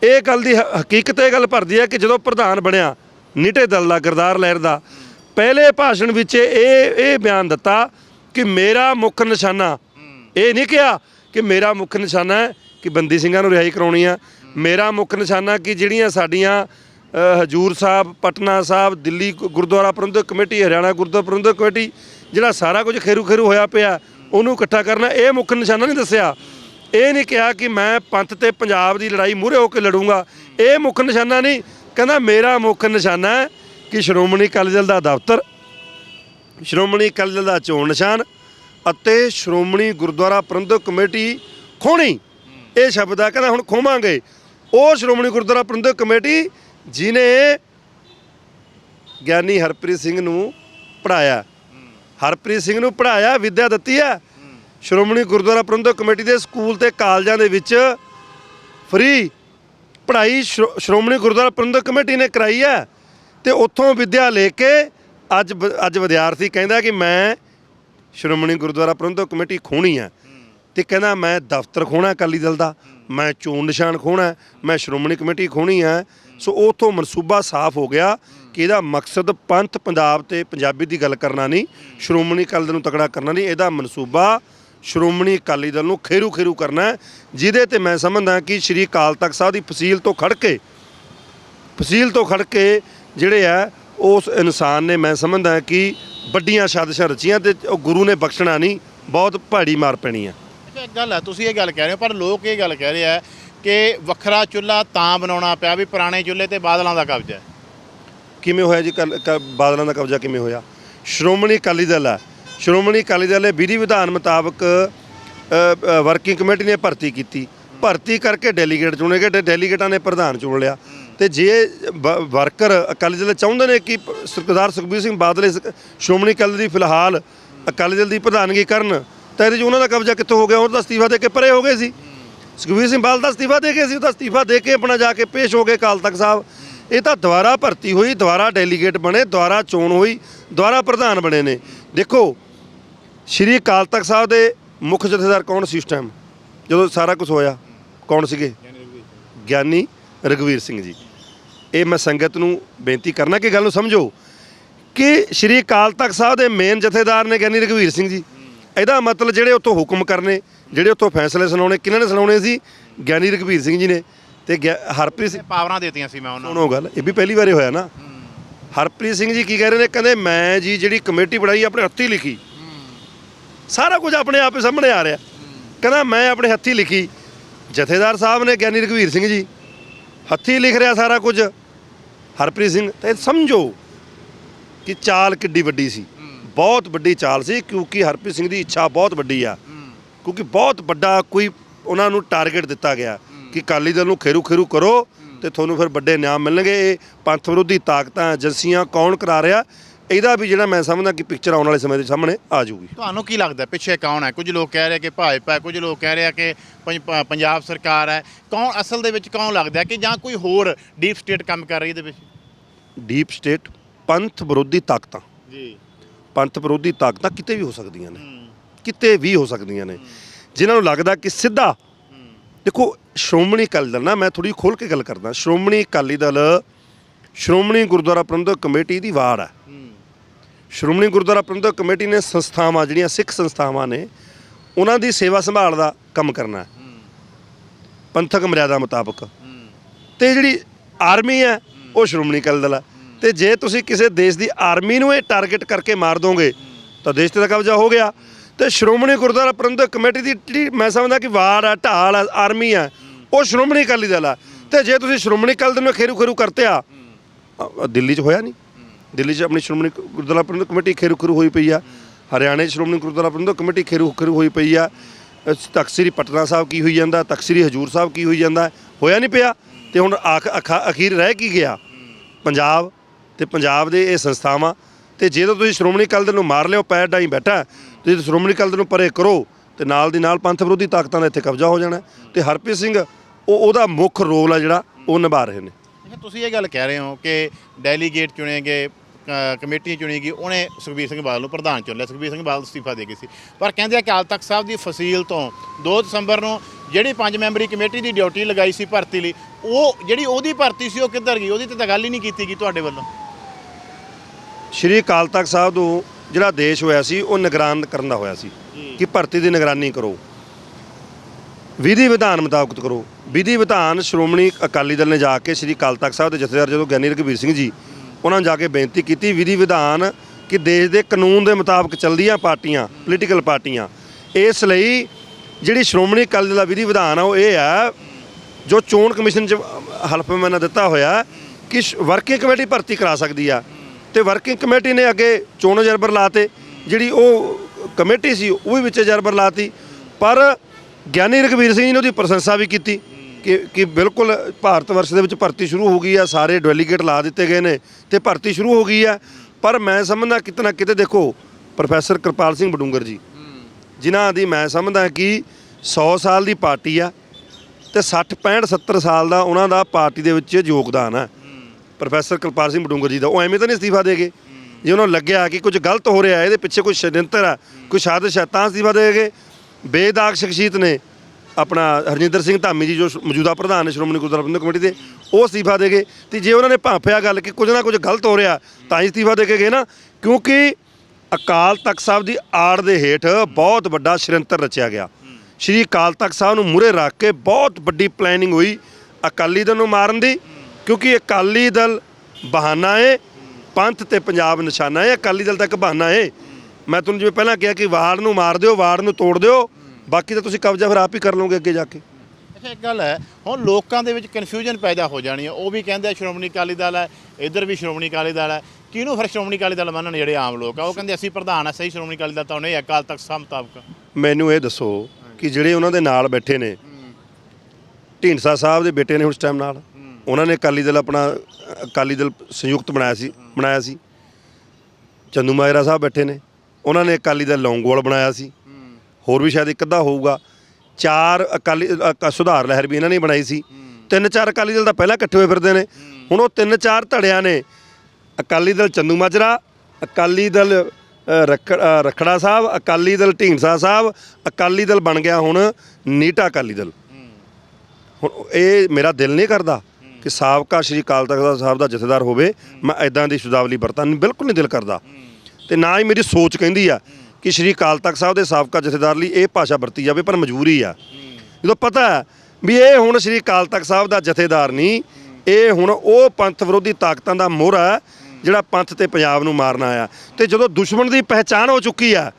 ਇਹ ਗੱਲ ਦੀ ਹਕੀਕਤ ਇਹ ਗੱਲ ਭਰਦੀ ਹੈ ਕਿ ਜਦੋਂ ਪ੍ਰਧਾਨ ਬਣਿਆ ਨੀਟੇ ਦਲ ਦਾ, ਗਰਦਾਰ ਲਹਿਰ ਦਾ, ਪਹਿਲੇ ਭਾਸ਼ਣ ਵਿੱਚ ਇਹ ਇਹ ਬਿਆਨ ਦਿੱਤਾ ਕਿ ਮੇਰਾ ਮੁੱਖ ਨਿਸ਼ਾਨਾ, ਇਹ ਨਹੀਂ ਕਿਹਾ ਕਿ ਮੇਰਾ ਮੁੱਖ ਨਿਸ਼ਾਨਾ ਹੈ ਕਿ ਬੰਦੀ ਸਿੰਘਾਂ ਨੂੰ ਰਿਹਾਈ ਕਰਾਉਣੀ ਆ। ਮੇਰਾ ਮੁੱਖ ਨਿਸ਼ਾਨਾ ਕਿ ਜਿਹੜੀਆਂ ਸਾਡੀਆਂ ਹਜੂਰ ਸਾਹਿਬ, ਪਟਨਾ ਸਾਹਿਬ, ਦਿੱਲੀ ਗੁ- ਗੁਰਦੁਆਰਾ ਪ੍ਰਬੰਧਕ ਕਮੇਟੀ, ਹਰਿਆਣਾ ਗੁਰਦੁਆਰਾ ਪ੍ਰਬੰਧਕ ਕਮੇਟੀ, ਜਿਹੜਾ ਸਾਰਾ ਕੁਝ ਖੇਰੂ ਖੇਰੂ ਹੋਇਆ ਪਿਆ, ਉਹਨੂੰ ਇਕੱਠਾ ਕਰਨਾ, ਇਹ ਮੁੱਖ ਨਿਸ਼ਾਨਾ ਨਹੀਂ ਦੱਸਿਆ। ਇਹ ਨਹੀਂ ਕਿਹਾ ਕਿ ਮੈਂ ਪੰਥ ਤੇ ਪੰਜਾਬ ਦੀ ਲੜਾਈ ਮੂਹਰੇ ਹੋ ਕੇ ਲੜੂੰਗਾ। ਇਹ ਮੁੱਖ ਨਿਸ਼ਾਨਾ ਨਹੀਂ। ਕਹਿੰਦਾ ਮੇਰਾ ਮੁੱਖ ਨਿਸ਼ਾਨਾ ਹੈ ਕਿ ਸ਼੍ਰੋਮਣੀ ਅਕਾਲੀ ਦਲ ਦਾ ਦਫ਼ਤਰ, ਸ਼੍ਰੋਮਣੀ ਅਕਾਲੀ ਦਲ ਦਾ ਚੋਣ ਨਿਸ਼ਾਨ ਅਤੇ ਸ਼੍ਰੋਮਣੀ ਗੁਰਦੁਆਰਾ ਪ੍ਰਬੰਧਕ ਕਮੇਟੀ ਖੋਣੀ। ਇਹ ਸ਼ਬਦ ਆ, ਕਹਿੰਦਾ ਹੁਣ ਖੋਵਾਂਗੇ। ਉਹ ਸ਼੍ਰੋਮਣੀ ਗੁਰਦੁਆਰਾ ਪ੍ਰਬੰਧਕ ਕਮੇਟੀ ਜਿਨੇ ਗਿਆਨੀ ਹਰਪ੍ਰੀਤ ਸਿੰਘ ਨੂੰ ਪੜਾਇਆ ਹਰਪ੍ਰੀਤ ਸਿੰਘ ਨੂੰ ਪੜਾਇਆ ਵਿੱਦਿਆ ਦਿੱਤੀ ਹੈ। ਸ਼੍ਰੋਮਣੀ ਗੁਰਦੁਆਰਾ ਪ੍ਰਬੰਧਕ ਕਮੇਟੀ ਦੇ ਸਕੂਲ ਤੇ ਕਾਲਜਾਂ ਦੇ ਵਿੱਚ ਫ੍ਰੀ ਪੜ੍ਹਾਈ ਸ਼੍ਰੋ- ਸ਼੍ਰੋਮਣੀ ਗੁਰਦੁਆਰਾ ਪ੍ਰਬੰਧਕ ਕਮੇਟੀ ਨੇ ਕਰਾਈ ਹੈ ਤੇ ਉੱਥੋਂ ਵਿੱਦਿਆ ਲੈ ਕੇ ਅੱਜ ਬ- ਅੱਜ ਵਿਦਿਆਰਥੀ ਕਹਿੰਦਾ ਕਿ ਮੈਂ ਸ਼੍ਰੋਮਣੀ ਗੁਰਦੁਆਰਾ ਪ੍ਰਬੰਧਕ ਕਮੇਟੀ ਖੋਣੀ ਹੈ ਤੇ ਕਹਿੰਦਾ ਮੈਂ ਦਫ਼ਤਰ ਖੋਣਾ ਅਕਾਲੀ ਦਲ ਦਾ, ਮੈਂ ਚੋਣ ਨਿਸ਼ਾਨ ਖੋਣਾ ਮੈਂ ਸ਼੍ਰੋਮਣੀ ਕਮੇਟੀ ਖੋਣੀ ਹੈ। ਸੋ ਉਥੋਂ ਮਨਸੂਬਾ ਸਾਫ਼ ਹੋ ਗਿਆ ਕਿ ਇਹਦਾ ਮਕਸਦ ਪੰਥ ਪੰਜਾਬ ਤੇ ਪੰਜਾਬੀ ਦੀ ਗੱਲ ਕਰਨਾ ਨਹੀਂ, ਸ਼੍ਰੋਮਣੀ ਅਕਾਲੀ ਦਲ ਨੂੰ ਤਕੜਾ ਕਰਨਾ ਨਹੀਂ, ਇਹਦਾ ਮਨਸੂਬਾ ਸ਼੍ਰੋਮਣੀ ਅਕਾਲੀ ਦਲ ਨੂੰ ਖੇਰੂ ਖੇਰੂ ਕਰਨਾ ਜਿਹਦੇ ਤੇ ਮੈਂ ਸਮਝਦਾ ਕਿ ਸ਼੍ਰੀ ਅਕਾਲ ਤਖਤ ਸਾਹਿਬ ਦੀ ਫਸੀਲ ਤੋਂ ਖੜ ਕੇ ਫਸੀਲ ਤੋਂ ਖੜ ਕੇ ਜਿਹੜੇ ਆ ਉਸ ਇਨਸਾਨ ਨੇ ਮੈਂ ਸਮਝਦਾ ਕਿ ਵੱਡੀਆਂ ਸਾਜ਼ਿਸ਼ਾਂ ਰਚੀਆਂ ਤੇ ਉਹ ਗੁਰੂ ਨੇ ਬਖਸ਼ਣਾ ਨਹੀਂ ਬਹੁਤ ਭਾੜੀ ਮਾਰ ਪੈਣੀ ਆ। ਇੱਕ ਗੱਲ ਹੈ ਤੁਸੀਂ ਇਹ ਗੱਲ ਕਹਿ ਰਹੇ ਹੋ ਪਰ ਲੋਕ ਇਹ ਗੱਲ ਕਹਿ ਰਹੇ ਆ ਕਿ ਵੱਖਰਾ ਚੁੱਲ੍ਹਾ ਤਾਂ ਬਣਾਉਣਾ ਪਿਆ ਵੀ ਪੁਰਾਣੇ ਚੁੱਲ੍ਹੇ ਤੇ ਬਾਦਲਾਂ ਦਾ ਕਬਜ਼ਾ ਹੈ। ਕਿਵੇਂ ਹੋਇਆ ਜੀ ਕੱਲ ਬਾਦਲਾਂ ਦਾ ਕਬਜ਼ਾ ਕਿਵੇਂ ਹੋਇਆ? ਸ਼੍ਰੋਮਣੀ ਅਕਾਲੀ ਦਲ ਹੈ ਸ਼੍ਰੋਮਣੀ ਅਕਾਲੀ ਦਲ ਨੇ ਵਿਧੀ ਵਿਧਾਨ ਮੁਤਾਬਕ ਵਰਕਿੰਗ ਕਮੇਟੀ ਨੇ ਭਰਤੀ ਕੀਤੀ। ਭਰਤੀ ਕਰਕੇ ਡੈਲੀਗੇਟ ਚੁਣੇ ਗਏ ਤੇ ਡੈਲੀਗੇਟਾਂ ਨੇ ਪ੍ਰਧਾਨ ਚੁਣ ਲਿਆ। ਤੇ ਜੇ ਵ- ਵਰਕਰ ਅਕਾਲੀ ਦਲ ਚਾਹੁੰਦੇ ਨੇ ਕਿ ਸਰਦਾਰ ਸੁਖਬੀਰ ਸਿੰਘ ਬਾਦਲ ਇਸ ਸ਼੍ਰੋਮਣੀ ਅਕਾਲੀ ਦੀ ਫਿਲਹਾਲ ਅਕਾਲੀ ਦਲ ਦੀ ਪ੍ਰਧਾਨਗੀ ਕਰਨ, ਤਾਂ ਇਹਦੇ 'ਚ ਉਹਨਾਂ ਦਾ ਕਬਜ਼ਾ ਕਿੱਥੋਂ ਹੋ ਗਿਆ? ਉਹ ਤਾਂ ਅਸਤੀਫਾ ਦੇ ਕੇ ਪਰੇ ਹੋ ਗਏ ਸੀ। ਸੁਖਬੀਰ ਸਿੰਘ ਬਾਦਲ ਦਾ ਅਸਤੀਫਾ ਦੇ ਕੇ ਸੀ ਉਹਦਾ ਅਸਤੀਫਾ ਦੇ ਕੇ ਆਪਣਾ ਜਾ ਕੇ ਪੇਸ਼ ਹੋ ਗਏ ਅਕਾਲ ਤਖਤ ਸਾਹਿਬ। ਇਹ ਤਾਂ ਦੁਬਾਰਾ ਭਰਤੀ ਹੋਈ, ਦੁਬਾਰਾ ਡੈਲੀਗੇਟ ਬਣੇ, ਦੁਬਾਰਾ ਚੋਣ ਹੋਈ, ਦੁਬਾਰਾ ਪ੍ਰਧਾਨ ਬਣੇ ਨੇ। ਦੇਖੋ ਸ਼੍ਰੀ ਅਕਾਲ ਤਖਤ ਸਾਹਿਬ ਦੇ ਮੁੱਖ ਜਥੇਦਾਰ ਕੌਣ ਸੀ ਉਸ ਟਾਈਮ ਜਦੋਂ ਸਾਰਾ ਕੁਝ ਹੋਇਆ ਕੌਣ ਸੀਗੇ? ਗਿਆਨੀ ਰਗਵੀਰ ਸਿੰਘ ਜੀ। ਇਹ ਮੈਂ ਸੰਗਤ ਨੂੰ ਬੇਨਤੀ ਕਰਨਾ ਕਿ ਗੱਲ ਨੂੰ ਸਮਝੋ ਕਿ ਸ਼੍ਰੀ ਅਕਾਲ ਤਖਤ ਸਾਹਿਬ ਦੇ ਮੇਨ ਜਥੇਦਾਰ ਨੇ ਗਿਆਨੀ ਰਘਵੀਰ ਸਿੰਘ ਜੀ। ਇਹਦਾ ਮਤਲਬ ਜਿਹੜੇ ਉੱਥੋਂ ਹੁਕਮ ਕਰਨੇ ਜਿਹੜੇ ਉੱਥੋਂ ਫੈਸਲੇ ਸੁਣਾਉਣੇ ਕਿਹਨਾਂ ਨੇ ਸੁਣਾਉਣੇ ਸੀ? ਗਿਆਨੀ ਰਘਵੀਰ ਸਿੰਘ ਜੀ ਨੇ ਤੇ ਹਰਪ੍ਰੀਤ ਸਿੰਘ ਪਾਵਰਾਂ ਦੇਤੀਆਂ ਸੀ ਮੈਂ ਉਹਨਾਂ ਨੂੰ। ਗੱਲ ਇਹ ਵੀ ਪਹਿਲੀ ਵਾਰੀ ਹੋਇਆ ਨਾ। ਹਰਪ੍ਰੀਤ ਸਿੰਘ ਜੀ ਕੀ ਕਹਿ ਰਹੇ ਨੇ? ਕਹਿੰਦੇ ਮੈਂ ਜੀ ਜਿਹੜੀ ਕਮੇਟੀ ਬਣਾਈ ਆਪਣੇ ਹੱਥੀਂ ਲਿਖੀ। ਸਾਰਾ ਕੁਝ ਆਪਣੇ ਆਪ ਸਾਹਮਣੇ ਆ ਰਿਹਾ। ਕਹਿੰਦਾ ਮੈਂ ਆਪਣੇ ਹੱਥੀਂ ਲਿਖੀ। ਜਥੇਦਾਰ ਸਾਹਿਬ ਨੇ ਗਿਆਨੀ ਰਘਵੀਰ ਸਿੰਘ ਜੀ, ਹੱਥੀਂ ਲਿਖ ਰਿਹਾ ਸਾਰਾ ਕੁਝ। ਹਰਪ੍ਰੀਤ ਸਿੰਘ, ਤੇ ਸਮਝੋ ਕਿ ਚਾਲ ਕਿੱਡੀ ਵੱਡੀ ਸੀ। ਬਹੁਤ ਵੱਡੀ ਚਾਲ ਸੀ, ਕਿਉਂਕਿ ਹਰਪ੍ਰੀਤ ਸਿੰਘ ਦੀ ਇੱਛਾ ਬਹੁਤ ਵੱਡੀ ਆ। ਕਿਉਂਕਿ ਬਹੁਤ ਵੱਡਾ ਕੋਈ ਉਹਨਾਂ ਨੂੰ ਟਾਰਗੇਟ ਦਿੱਤਾ ਗਿਆ ਕਿ ਅਕਾਲੀ ਦਲ ਨੂੰ ਖੇਰੂ ਖੇਰੂ ਕਰੋ ਤੇ ਤੁਹਾਨੂੰ ਫਿਰ ਵੱਡੇ ਇਨਾਮ ਮਿਲਣਗੇ। ਇਹ ਪੰਥ ਵਿਰੋਧੀ ਤਾਕਤਾਂ, ਏਜੰਸੀਆਂ ਕੌਣ ਕਰਾ ਰਿਹਾ? ਇਹਦਾ ਵੀ ਜਿਹੜਾ ਮੈਂ ਸਮਝਦਾ ਕਿ ਪਿਕਚਰ ਆਉਣ ਵਾਲੇ ਸਮੇਂ ਦੇ ਸਾਹਮਣੇ ਆ ਜਾਊਗੀ। ਤੁਹਾਨੂੰ ਕੀ ਲੱਗਦਾ ਪਿੱਛੇ ਕੌਣ ਹੈ? ਕੁਝ ਲੋਕ ਕਹਿ ਰਹੇ ਕਿ ਭਾਜਪਾ ਹੈ ਕੁਝ ਲੋਕ ਕਹਿ ਰਹੇ ਆ ਕਿ ਪੰਜ- ਪ- ਪੰਜਾਬ ਸਰਕਾਰ ਹੈ। ਕੌਣ ਅਸਲ ਦੇ ਵਿੱਚ ਕੌਣ ਲੱਗਦਾ ਕਿ ਜਾਂ ਕੋਈ ਹੋਰ ਡੀਪ ਸਟੇਟ ਕੰਮ ਕਰ ਰਹੀ ਇਹਦੇ ਵਿੱਚ? ਡੀਪ ਸਟੇਟ ਪੰਥ ਵਿਰੋਧੀ ਤਾਕਤਾਂ। ਜੀ। ਪੰਥ ਵਿਰੋਧੀ ਤਾਕਤਾਂ ਕਿਤੇ ਵੀ ਹੋ ਸਕਦੀਆਂ ਨੇ। ਕਿਤੇ ਵੀ ਹੋ ਸਕਦੀਆਂ ਨੇ। ਜਿਨ੍ਹਾਂ ਨੂੰ ਲੱਗਦਾ ਕਿ ਸਿੱਧਾ ਦੇਖੋ ਸ਼੍ਰੋਮਣੀ ਅਕਾਲੀ ਦਲ ਨਾ ਮੈਂ ਥੋੜੀ ਖੋਲ ਕੇ ਗੱਲ ਕਰਦਾ। ਸ਼੍ਰੋਮਣੀ ਅਕਾਲੀ ਦਲ ਸ਼੍ਰੋਮਣੀ ਗੁਰਦੁਆਰਾ ਪ੍ਰਬੰਧਕ ਕਮੇਟੀ ਦੀ ਵਾਰ ਹੈ। ਸ਼੍ਰੋਮਣੀ ਗੁਰਦੁਆਰਾ ਪ੍ਰਬੰਧਕ ਕਮੇਟੀ ਨੇ ਸੰਸਥਾਵਾਂ, ਜਿਹੜੀਆਂ ਸਿੱਖ ਸੰਸਥਾਵਾਂ ਨੇ, ਉਹਨਾਂ ਦੀ ਸੇਵਾ ਸੰਭਾਲ ਦਾ ਕੰਮ ਕਰਨਾ ਹੈ। ਪੰਥਕ ਮਰਿਆਦਾ ਮੁਤਾਬਕ। ਤੇ ਜਿਹੜੀ ਆਰਮੀ ਹੈ, ਉਹ ਸ਼੍ਰੋਮਣੀ ਅਕਾਲੀ ਦਲ ਹੈ। ਤੇ ਜੇ ਤੁਸੀਂ ਕਿਸੇ ਦੇਸ਼ ਦੀ ਆਰਮੀ ਨੂੰ ਇਹ ਟਾਰਗੇਟ ਕਰਕੇ ਮਾਰ ਦੋਗੇ, ਤਾਂ ਦੇਸ਼ ਤੇ ਤਾਂ ਕਬਜ਼ਾ ਹੋ ਗਿਆ। ਤੇ ਸ਼੍ਰੋਮਣੀ ਗੁਰਦੁਆਰਾ ਪ੍ਰਬੰਧਕ ਕਮੇਟੀ ਦੀ ਜਿਹੜੀ ਮੈਂ ਸਮਝਦਾ ਕਿ ਵਾਰ ਹੈ, ਢਾਲ ਹੈ, ਆਰਮੀ ਹੈ, ਉਹ ਸ਼੍ਰੋਮਣੀ ਅਕਾਲੀ ਦਲ ਆ ਤੇ ਜੇ ਤੁਸੀਂ ਸ਼੍ਰੋਮਣੀ ਅਕਾਲੀ ਦਲ ਨੂੰ ਖੇਰੂ ਖੇਰੂ ਕਰਤੇ ਆ ਅ- ਦਿੱਲੀ 'ਚ ਹੋਇਆ ਨਹੀਂ। ਦਿੱਲੀ 'ਚ ਆਪਣੀ ਸ਼੍ਰੋਮਣੀ ਗੁਰਦੁਆਰਾ ਪ੍ਰਬੰਧਕ ਕਮੇਟੀ ਖੇਰੂ ਖੇਰੂ ਹੋਈ ਪਈ ਆ। ਹਰਿਆਣੇ 'ਚ ਸ਼੍ਰੋਮਣੀ ਗੁਰਦੁਆਰਾ ਪ੍ਰਬੰਧਕ ਕਮੇਟੀ ਖੇਰੂ ਖਰੂ ਹੋਈ ਪਈ ਆ। ਅ, ਤਖ਼ਤ ਸ੍ਰੀ ਪਟਨਾ ਸਾਹਿਬ ਕੀ ਹੋਈ ਜਾਂਦਾ ਤਖ਼ਤ ਸ੍ਰੀ ਹਜੂਰ ਸਾਹਿਬ ਕੀ ਹੋਈ ਜਾਂਦਾ ਹੋਇਆ ਨਹੀਂ ਪਿਆ। ਤੇ ਹੁਣ ਆਖ ਅਖਾ- ਅਖੀਰ ਰਹਿ ਕੀ ਗਿਆ? ਪੰਜਾਬ ਤੇ ਪੰਜਾਬ ਦੇ ਇਹ ਸੰਸਥਾਵਾਂ। ਤੇ ਜਦੋਂ ਤੁਸੀਂ ਸ਼੍ਰੋਮਣੀ ਅਕਾਲੀ ਦਲ ਨੂੰ ਮਾਰ ਲਿਓ ਪੈਰ ਡਾਈ ਬੈਠਾ ਤੁਸੀਂ ਸ਼੍ਰੋਮਣੀ ਅਕਾਲੀ ਦਲ ਨੂੰ ਪਰੇ ਕਰੋ ਤੇ ਨਾਲ ਦੀ ਨਾਲ ਪੰਥ ਵਿਰੋਧੀ ਤਾਕਤਾਂ ਦਾ ਇੱਥੇ ਕਬਜ਼ਾ ਹੋ ਜਾਣਾ। ਤੇ ਹਰਪ੍ਰੀਤ ਸਿੰਘ ਉਹ ਉਹਦਾ ਮੁੱਖ ਰੋਲ ਆ ਜਿਹੜਾ ਉਹ ਨਿਭਾ ਰਹੇ ਨੇ। ਤੁਸੀਂ ਇਹ ਗੱਲ ਕਹਿ ਰਹੇ ਹੋ ਕਿ ਡੈਲੀਗੇਟ ਚੁਣੇ ਗਏ ਕ- ਕਮੇਟੀ ਚੁਣੀ ਗਈ ਉਹਨੇ ਸੁਖਬੀਰ ਸਿੰਘ ਬਾਦਲ ਨੂੰ ਪ੍ਰਧਾਨ ਚੁਣ ਲਿਆ। ਸੁਖਬੀਰ ਸਿੰਘ ਬਾਦਲ ਅਸਤੀਫਾ ਦੇ ਗਏ ਸੀ। ਪਰ ਕਹਿੰਦੇ ਆ ਅਕਾਲ ਤਖਤ ਸਾਹਿਬ ਦੀ ਫਸੀਲ ਤੋਂ 2 ਦਸੰਬਰ ਨੂੰ ਜਿਹੜੀ ਪੰਜ ਮੈਂਬਰੀ ਕਮੇਟੀ ਦੀ ਡਿਊਟੀ ਲਗਾਈ ਸੀ ਭਰਤੀ ਲਈ ਉਹ ਜਿਹੜੀ ਉਹਦੀ ਭਰਤੀ ਸੀ ਉਹ ਕਿੱਧਰ ਗਈ? ਉਹਦੀ ਤੇ ਗੱਲ ਹੀ ਨਹੀਂ ਕੀਤੀ ਗਈ ਤੁਹਾਡੇ ਵੱਲੋਂ। ਸ਼੍ਰੀ ਅਕਾਲ ਤਖਤ ਸਾਹਿਬ ਤੋਂ ਜਿਹੜਾ ਆਦੇਸ਼ ਹੋਇਆ ਸੀ ਉਹ ਨਿਗਰਾਨ ਕਰਨ ਦਾ ਹੋਇਆ ਸੀ ਕਿ ਭਰਤੀ ਦੀ ਨਿਗਰਾਨੀ ਕਰੋ। ਵਿਧੀ ਵਿਧਾਨ ਮੁਤਾਬਕ ਕਰੋ। ਵਿਧੀ ਵਿਧਾਨ ਸ਼੍ਰੋਮਣੀ ਅਕਾਲੀ ਦਲ ਨੇ ਜਾ ਕੇ ਸ਼੍ਰੀ ਅਕਾਲ ਤਖਤ ਸਾਹਿਬ ਦੇ ਜਥੇਦਾਰ ਜਦੋਂ ਗਿਆਨੀ ਰਘਬੀਰ ਸਿੰਘ ਜੀ, ਉਹਨਾਂ ਨੂੰ ਜਾ ਕੇ ਬੇਨਤੀ ਕੀਤੀ ਵਿਧੀ ਵਿਧਾਨ ਕਿ ਦੇਸ਼ ਦੇ ਕਾਨੂੰਨ ਦੇ ਮੁਤਾਬਕ ਚੱਲਦੀਆਂ ਪਾਰਟੀਆਂ ਪੋਲੀਟੀਕਲ ਪਾਰਟੀਆਂ, ਇਸ ਲਈ ਜਿਹੜੀ ਸ਼੍ਰੋਮਣੀ ਅਕਾਲੀ ਦਲ ਦਾ ਵਿਧੀ ਵਿਧਾਨ ਆ, ਉਹ ਇਹ ਹੈ ਜੋ ਚੋਣ ਕਮਿਸ਼ਨ ਚ ਹਲਫਨਾਮਾ ਦਿੱਤਾ ਹੋਇਆ, ਕਿ ਵਰਕਿੰਗ ਕਮੇਟੀ ਭਰਤੀ ਕਰਾ ਸਕਦੀ ਆ। ਤੇ ਵਰਕਿੰਗ ਕਮੇਟੀ ਨੇ ਅੱਗੇ ਚੋਣ ਜਰਬਰ ਲਾਤੇ, ਜਿਹੜੀ ਉਹ ਕਮੇਟੀ ਸੀ, ਉਹ ਵੀ ਵਿੱਚ ਜਰਬਰ ਲਾਤੀ। ਪਰ ਗਿਆਨੀ ਰਘਵੀਰ ਸਿੰਘ ਜੀ ਨੇ ਉਹਦੀ ਪ੍ਰਸ਼ੰਸਾ ਵੀ ਕੀਤੀ ਕਿ ਕਿ ਬਿਲਕੁਲ ਭਾਰਤ ਵਰਸ਼ ਦੇ ਵਿੱਚ ਭਰਤੀ ਸ਼ੁਰੂ ਹੋ ਗਈ ਆ, ਸਾਰੇ ਡੈਲੀਗੇਟ ਲਾ ਦਿੱਤੇ ਗਏ ਨੇ ਤੇ ਭਰਤੀ ਸ਼ੁਰੂ ਹੋ ਗਈ ਆ। ਪਰ ਮੈਂ ਸਮਝਦਾ ਕਿਤੇ ਨਾ ਕਿਤੇ ਦੇਖੋ, ਪ੍ਰੋਫੈਸਰ ਕਿਰਪਾਲ ਸਿੰਘ ਬਡੂੰਗਰ ਜੀ, ਜਿਨ੍ਹਾਂ ਦੀ ਮੈਂ ਸਮਝਦਾ ਕਿ 100 ਸਾਲ ਦੀ ਪਾਰਟੀ ਆ ਤੇ 60 65 70 ਸਾਲ ਦਾ ਉਹਨਾਂ ਦਾ ਪਾਰਟੀ ਦੇ ਵਿੱਚ ਯੋਗਦਾਨ ਆ। ਪ੍ਰੋਫੈਸਰ ਕਿਰਪਾਲ ਸਿੰਘ ਬਡੂੰਗਰ ਜੀ ਦਾ, ਉਹ ਐਵੇਂ ਤਾਂ ਨਹੀਂ ਅਸਤੀਫਾ ਦੇ ਗਏ ਜੇ ਉਹਨਾਂ ਲੱਗਿਆ ਕਿ ਕੁਝ ਗਲਤ ਹੋ ਰਿਹਾ, ਇਹਦੇ ਪਿੱਛੇ ਕੋਈ ਸ਼ਡਿੰਤਰ ਆ, ਕੋਈ ਸਾਜ਼ਿਸ਼ ਹੈ ਤਾਂ ਅਸਤੀਫਾ ਦੇ ਗਏ ਬੇਦਾਗ ਸ਼ਖਸੀਅਤ ਨੇ ਆਪਣਾ ਹਰਜਿੰਦਰ ਸਿੰਘ ਧਾਮੀ ਜੀ ਜੋ ਮੌਜੂਦਾ ਪ੍ਰਧਾਨ ਨੇ ਸ਼੍ਰੋਮਣੀ ਗੁਰਦੁਆਰਾ ਪ੍ਰਬੰਧਕ ਕਮੇਟੀ ਦੇ, ਉਹ ਅਸਤੀਫਾ ਦੇ ਗਏ ਤੇ ਜੇ ਉਹਨਾਂ ਨੇ ਭਾਂਫਿਆ ਗੱਲ ਕਿ ਕੁਝ ਨਾ ਕੁਝ ਗਲਤ ਹੋ ਰਿਹਾ, ਤਾਂ ਹੀ ਅਸਤੀਫਾ ਦੇ ਕੇ ਗਏ ਨਾ, ਕਿਉਂਕਿ ਅਕਾਲ ਤਖਤ ਸਾਹਿਬ ਦੀ ਆੜ ਦੇ ਹੇਠ ਬਹੁਤ ਵੱਡਾ ਸ਼੍ਰੰਤਰ ਰਚਿਆ ਗਿਆ। ਸ਼੍ਰੀ ਅਕਾਲ ਤਖਤ ਸਾਹਿਬ ਨੂੰ ਮੂਹਰੇ ਰੱਖ ਕੇ ਬਹੁਤ ਵੱਡੀ ਪਲੈਨਿੰਗ ਹੋਈ ਅਕਾਲੀ ਦਲ ਨੂੰ ਮਾਰਨ ਦੀ, ਕਿਉਂਕਿ ਅਕਾਲੀ ਦਲ ਬਹਾਨਾ ਹੈ ਪੰਥ ਤੇ ਪੰਜਾਬ ਨਿਸ਼ਾਨਾ ਹੈ ਅਕਾਲੀ ਦਲ ਤਾਂ ਇੱਕ ਬਹਾਨਾ ਹੈ ਮੈਂ ਤੁਹਾਨੂੰ ਜਿਵੇਂ ਪਹਿਲਾਂ ਕਿਹਾ ਕਿ ਵਾਰਡ ਨੂੰ ਮਾਰ ਦਿਓ ਵਾਰਡ ਨੂੰ ਤੋੜ ਦਿਓ ਬਾਕੀ ਤਾਂ ਤੁਸੀਂ ਕਬਜ਼ਾ ਫਿਰ ਆਪ ਹੀ ਕਰ ਲਓਗੇ ਅੱਗੇ ਜਾ ਕੇ। ਅੱਛਾ ਇੱਕ ਗੱਲ ਹੈ ਹੁਣ ਲੋਕਾਂ ਦੇ ਵਿੱਚ ਕਨਫਿਊਜ਼ਨ ਪੈਦਾ ਹੋ ਜਾਣੀ ਹੈ। ਉਹ ਵੀ ਕਹਿੰਦੇ ਆ ਸ਼੍ਰੋਮਣੀ ਅਕਾਲੀ ਦਲ ਹੈ ਇੱਧਰ ਵੀ ਸ਼੍ਰੋਮਣੀ ਅਕਾਲੀ ਦਲ ਹੈ। ਕਿਹਨੂੰ ਫਿਰ ਸ਼੍ਰੋਮਣੀ ਅਕਾਲੀ ਦਲ ਮੰਨਣ ਜਿਹੜੇ ਆਮ ਲੋਕ ਆ? ਉਹ ਕਹਿੰਦੇ ਅਸੀਂ ਪ੍ਰਧਾਨ ਆ ਸਹੀ ਸ਼੍ਰੋਮਣੀ ਅਕਾਲੀ ਦਲ ਤਾਂ ਉਹਨੇ ਅਕਾਲ ਤਖਤ ਸਾਹਿਬ ਮੁਤਾਬਕ। ਮੈਨੂੰ ਇਹ ਦੱਸੋ ਕਿ ਜਿਹੜੇ ਉਹਨਾਂ ਦੇ ਨਾਲ ਬੈਠੇ ਨੇ ਢੀਂਡਸਾ ਸਾਹਿਬ ਦੇ ਬੇਟੇ ਨੇ ਉਸ ਟਾਈਮ ਨਾਲ ਉਹਨਾਂ ਨੇ ਅਕਾਲੀ ਦਲ ਆਪਣਾ ਅਕਾਲੀ ਦਲ ਸੰਯੁਕਤ ਬਣਾਇਆ ਸੀ ਬਣਾਇਆ ਸੀ। ਚੰਦੂ ਮਾਜਰਾ ਸਾਹਿਬ ਬੈਠੇ ਨੇ। ਉਹਨਾਂ ਨੇ ਅਕਾਲੀ ਦਲ ਲੌਂਗੋਲ ਬਣਾਇਆ ਸੀ। ਹੋਰ ਵੀ ਸ਼ਾਇਦ ਇੱਕ ਅੱਧਾ ਹੋਊਗਾ। ਚਾਰ ਅਕਾਲੀ ਅ- ਸੁਧਾਰ ਲਹਿਰ ਵੀ ਇਹਨਾਂ ਨੇ ਬਣਾਈ ਸੀ। ਤਿੰਨ ਚਾਰ ਅਕਾਲੀ ਦਲ ਤਾਂ ਪਹਿਲਾਂ ਇਕੱਠੇ ਹੋਏ ਫਿਰਦੇ ਨੇ। ਹੁਣ ਉਹ ਤਿੰਨ ਚਾਰ ਧੜਿਆਂ ਨੇ। ਅਕਾਲੀ ਦਲ ਚੰਦੂ ਮਾਜਰਾ ਅਕਾਲੀ ਦਲ ਅ, ਰੱਖ- ਅ, ਰਖੜਾ ਸਾਹਿਬ ਅਕਾਲੀ ਦਲ ਢੀਂਡਸਾ ਸਾਹਿਬ ਅਕਾਲੀ ਦਲ ਬਣ ਗਿਆ ਹੁਣ ਨੀਟਾ ਅਕਾਲੀ ਦਲ। ਹੁਣ ਇਹ ਮੇਰਾ ਦਿਲ ਨਹੀਂ ਕਰਦਾ ਕਿ ਸਾਬਕਾ ਸ਼੍ਰੀ ਅਕਾਲ ਤਖਤ ਸਾਹਿਬ ਦਾ ਜਥੇਦਾਰ ਹੋਵੇ। ਮੈਂ ਐਦਾਂ ਦੀ ਸ਼ਬਦਾਵਲੀ ਵਰਤਾਂ ਨੂੰ ਬਿਲਕੁਲ ਨਹੀਂ ਦਿਲ ਕਰਦਾ। ਤੇ ਨਾ ਹੀ ਮੇਰੀ ਸੋਚ ਕਹਿੰਦੀ ਆ ਕਿ ਸ਼੍ਰੀ ਅਕਾਲ ਤਖਤ ਸਾਹਿਬ ਦੇ ਸਾਬਕਾ ਜਥੇਦਾਰ ਲਈ ਇਹ ਭਾਸ਼ਾ ਵਰਤੀ ਜਾਵੇ, ਪਰ ਮਜਬੂਰੀ ਆ। ਜਦੋਂ ਪਤਾ ਵੀ ਇਹ ਹੁਣ ਸ਼੍ਰੀ ਅਕਾਲ ਤਖਤ ਸਾਹਿਬ ਦਾ ਜਥੇਦਾਰ ਨਹੀਂ, ਇਹ ਹੁਣ ਉਹ ਪੰਥ ਵਿਰੋਧੀ ਤਾਕਤਾਂ ਦਾ ਮੋਹਰਾ ਹੈ ਜਿਹੜਾ ਪੰਥ ਤੇ ਪੰਜਾਬ ਨੂੰ ਮਾਰਨ ਆਇਆ। ਤੇ ਜਦੋਂ ਦੁਸ਼ਮਣ ਦੀ ਪਹਿਚਾਣ ਹੋ ਚੁੱਕੀ ਆ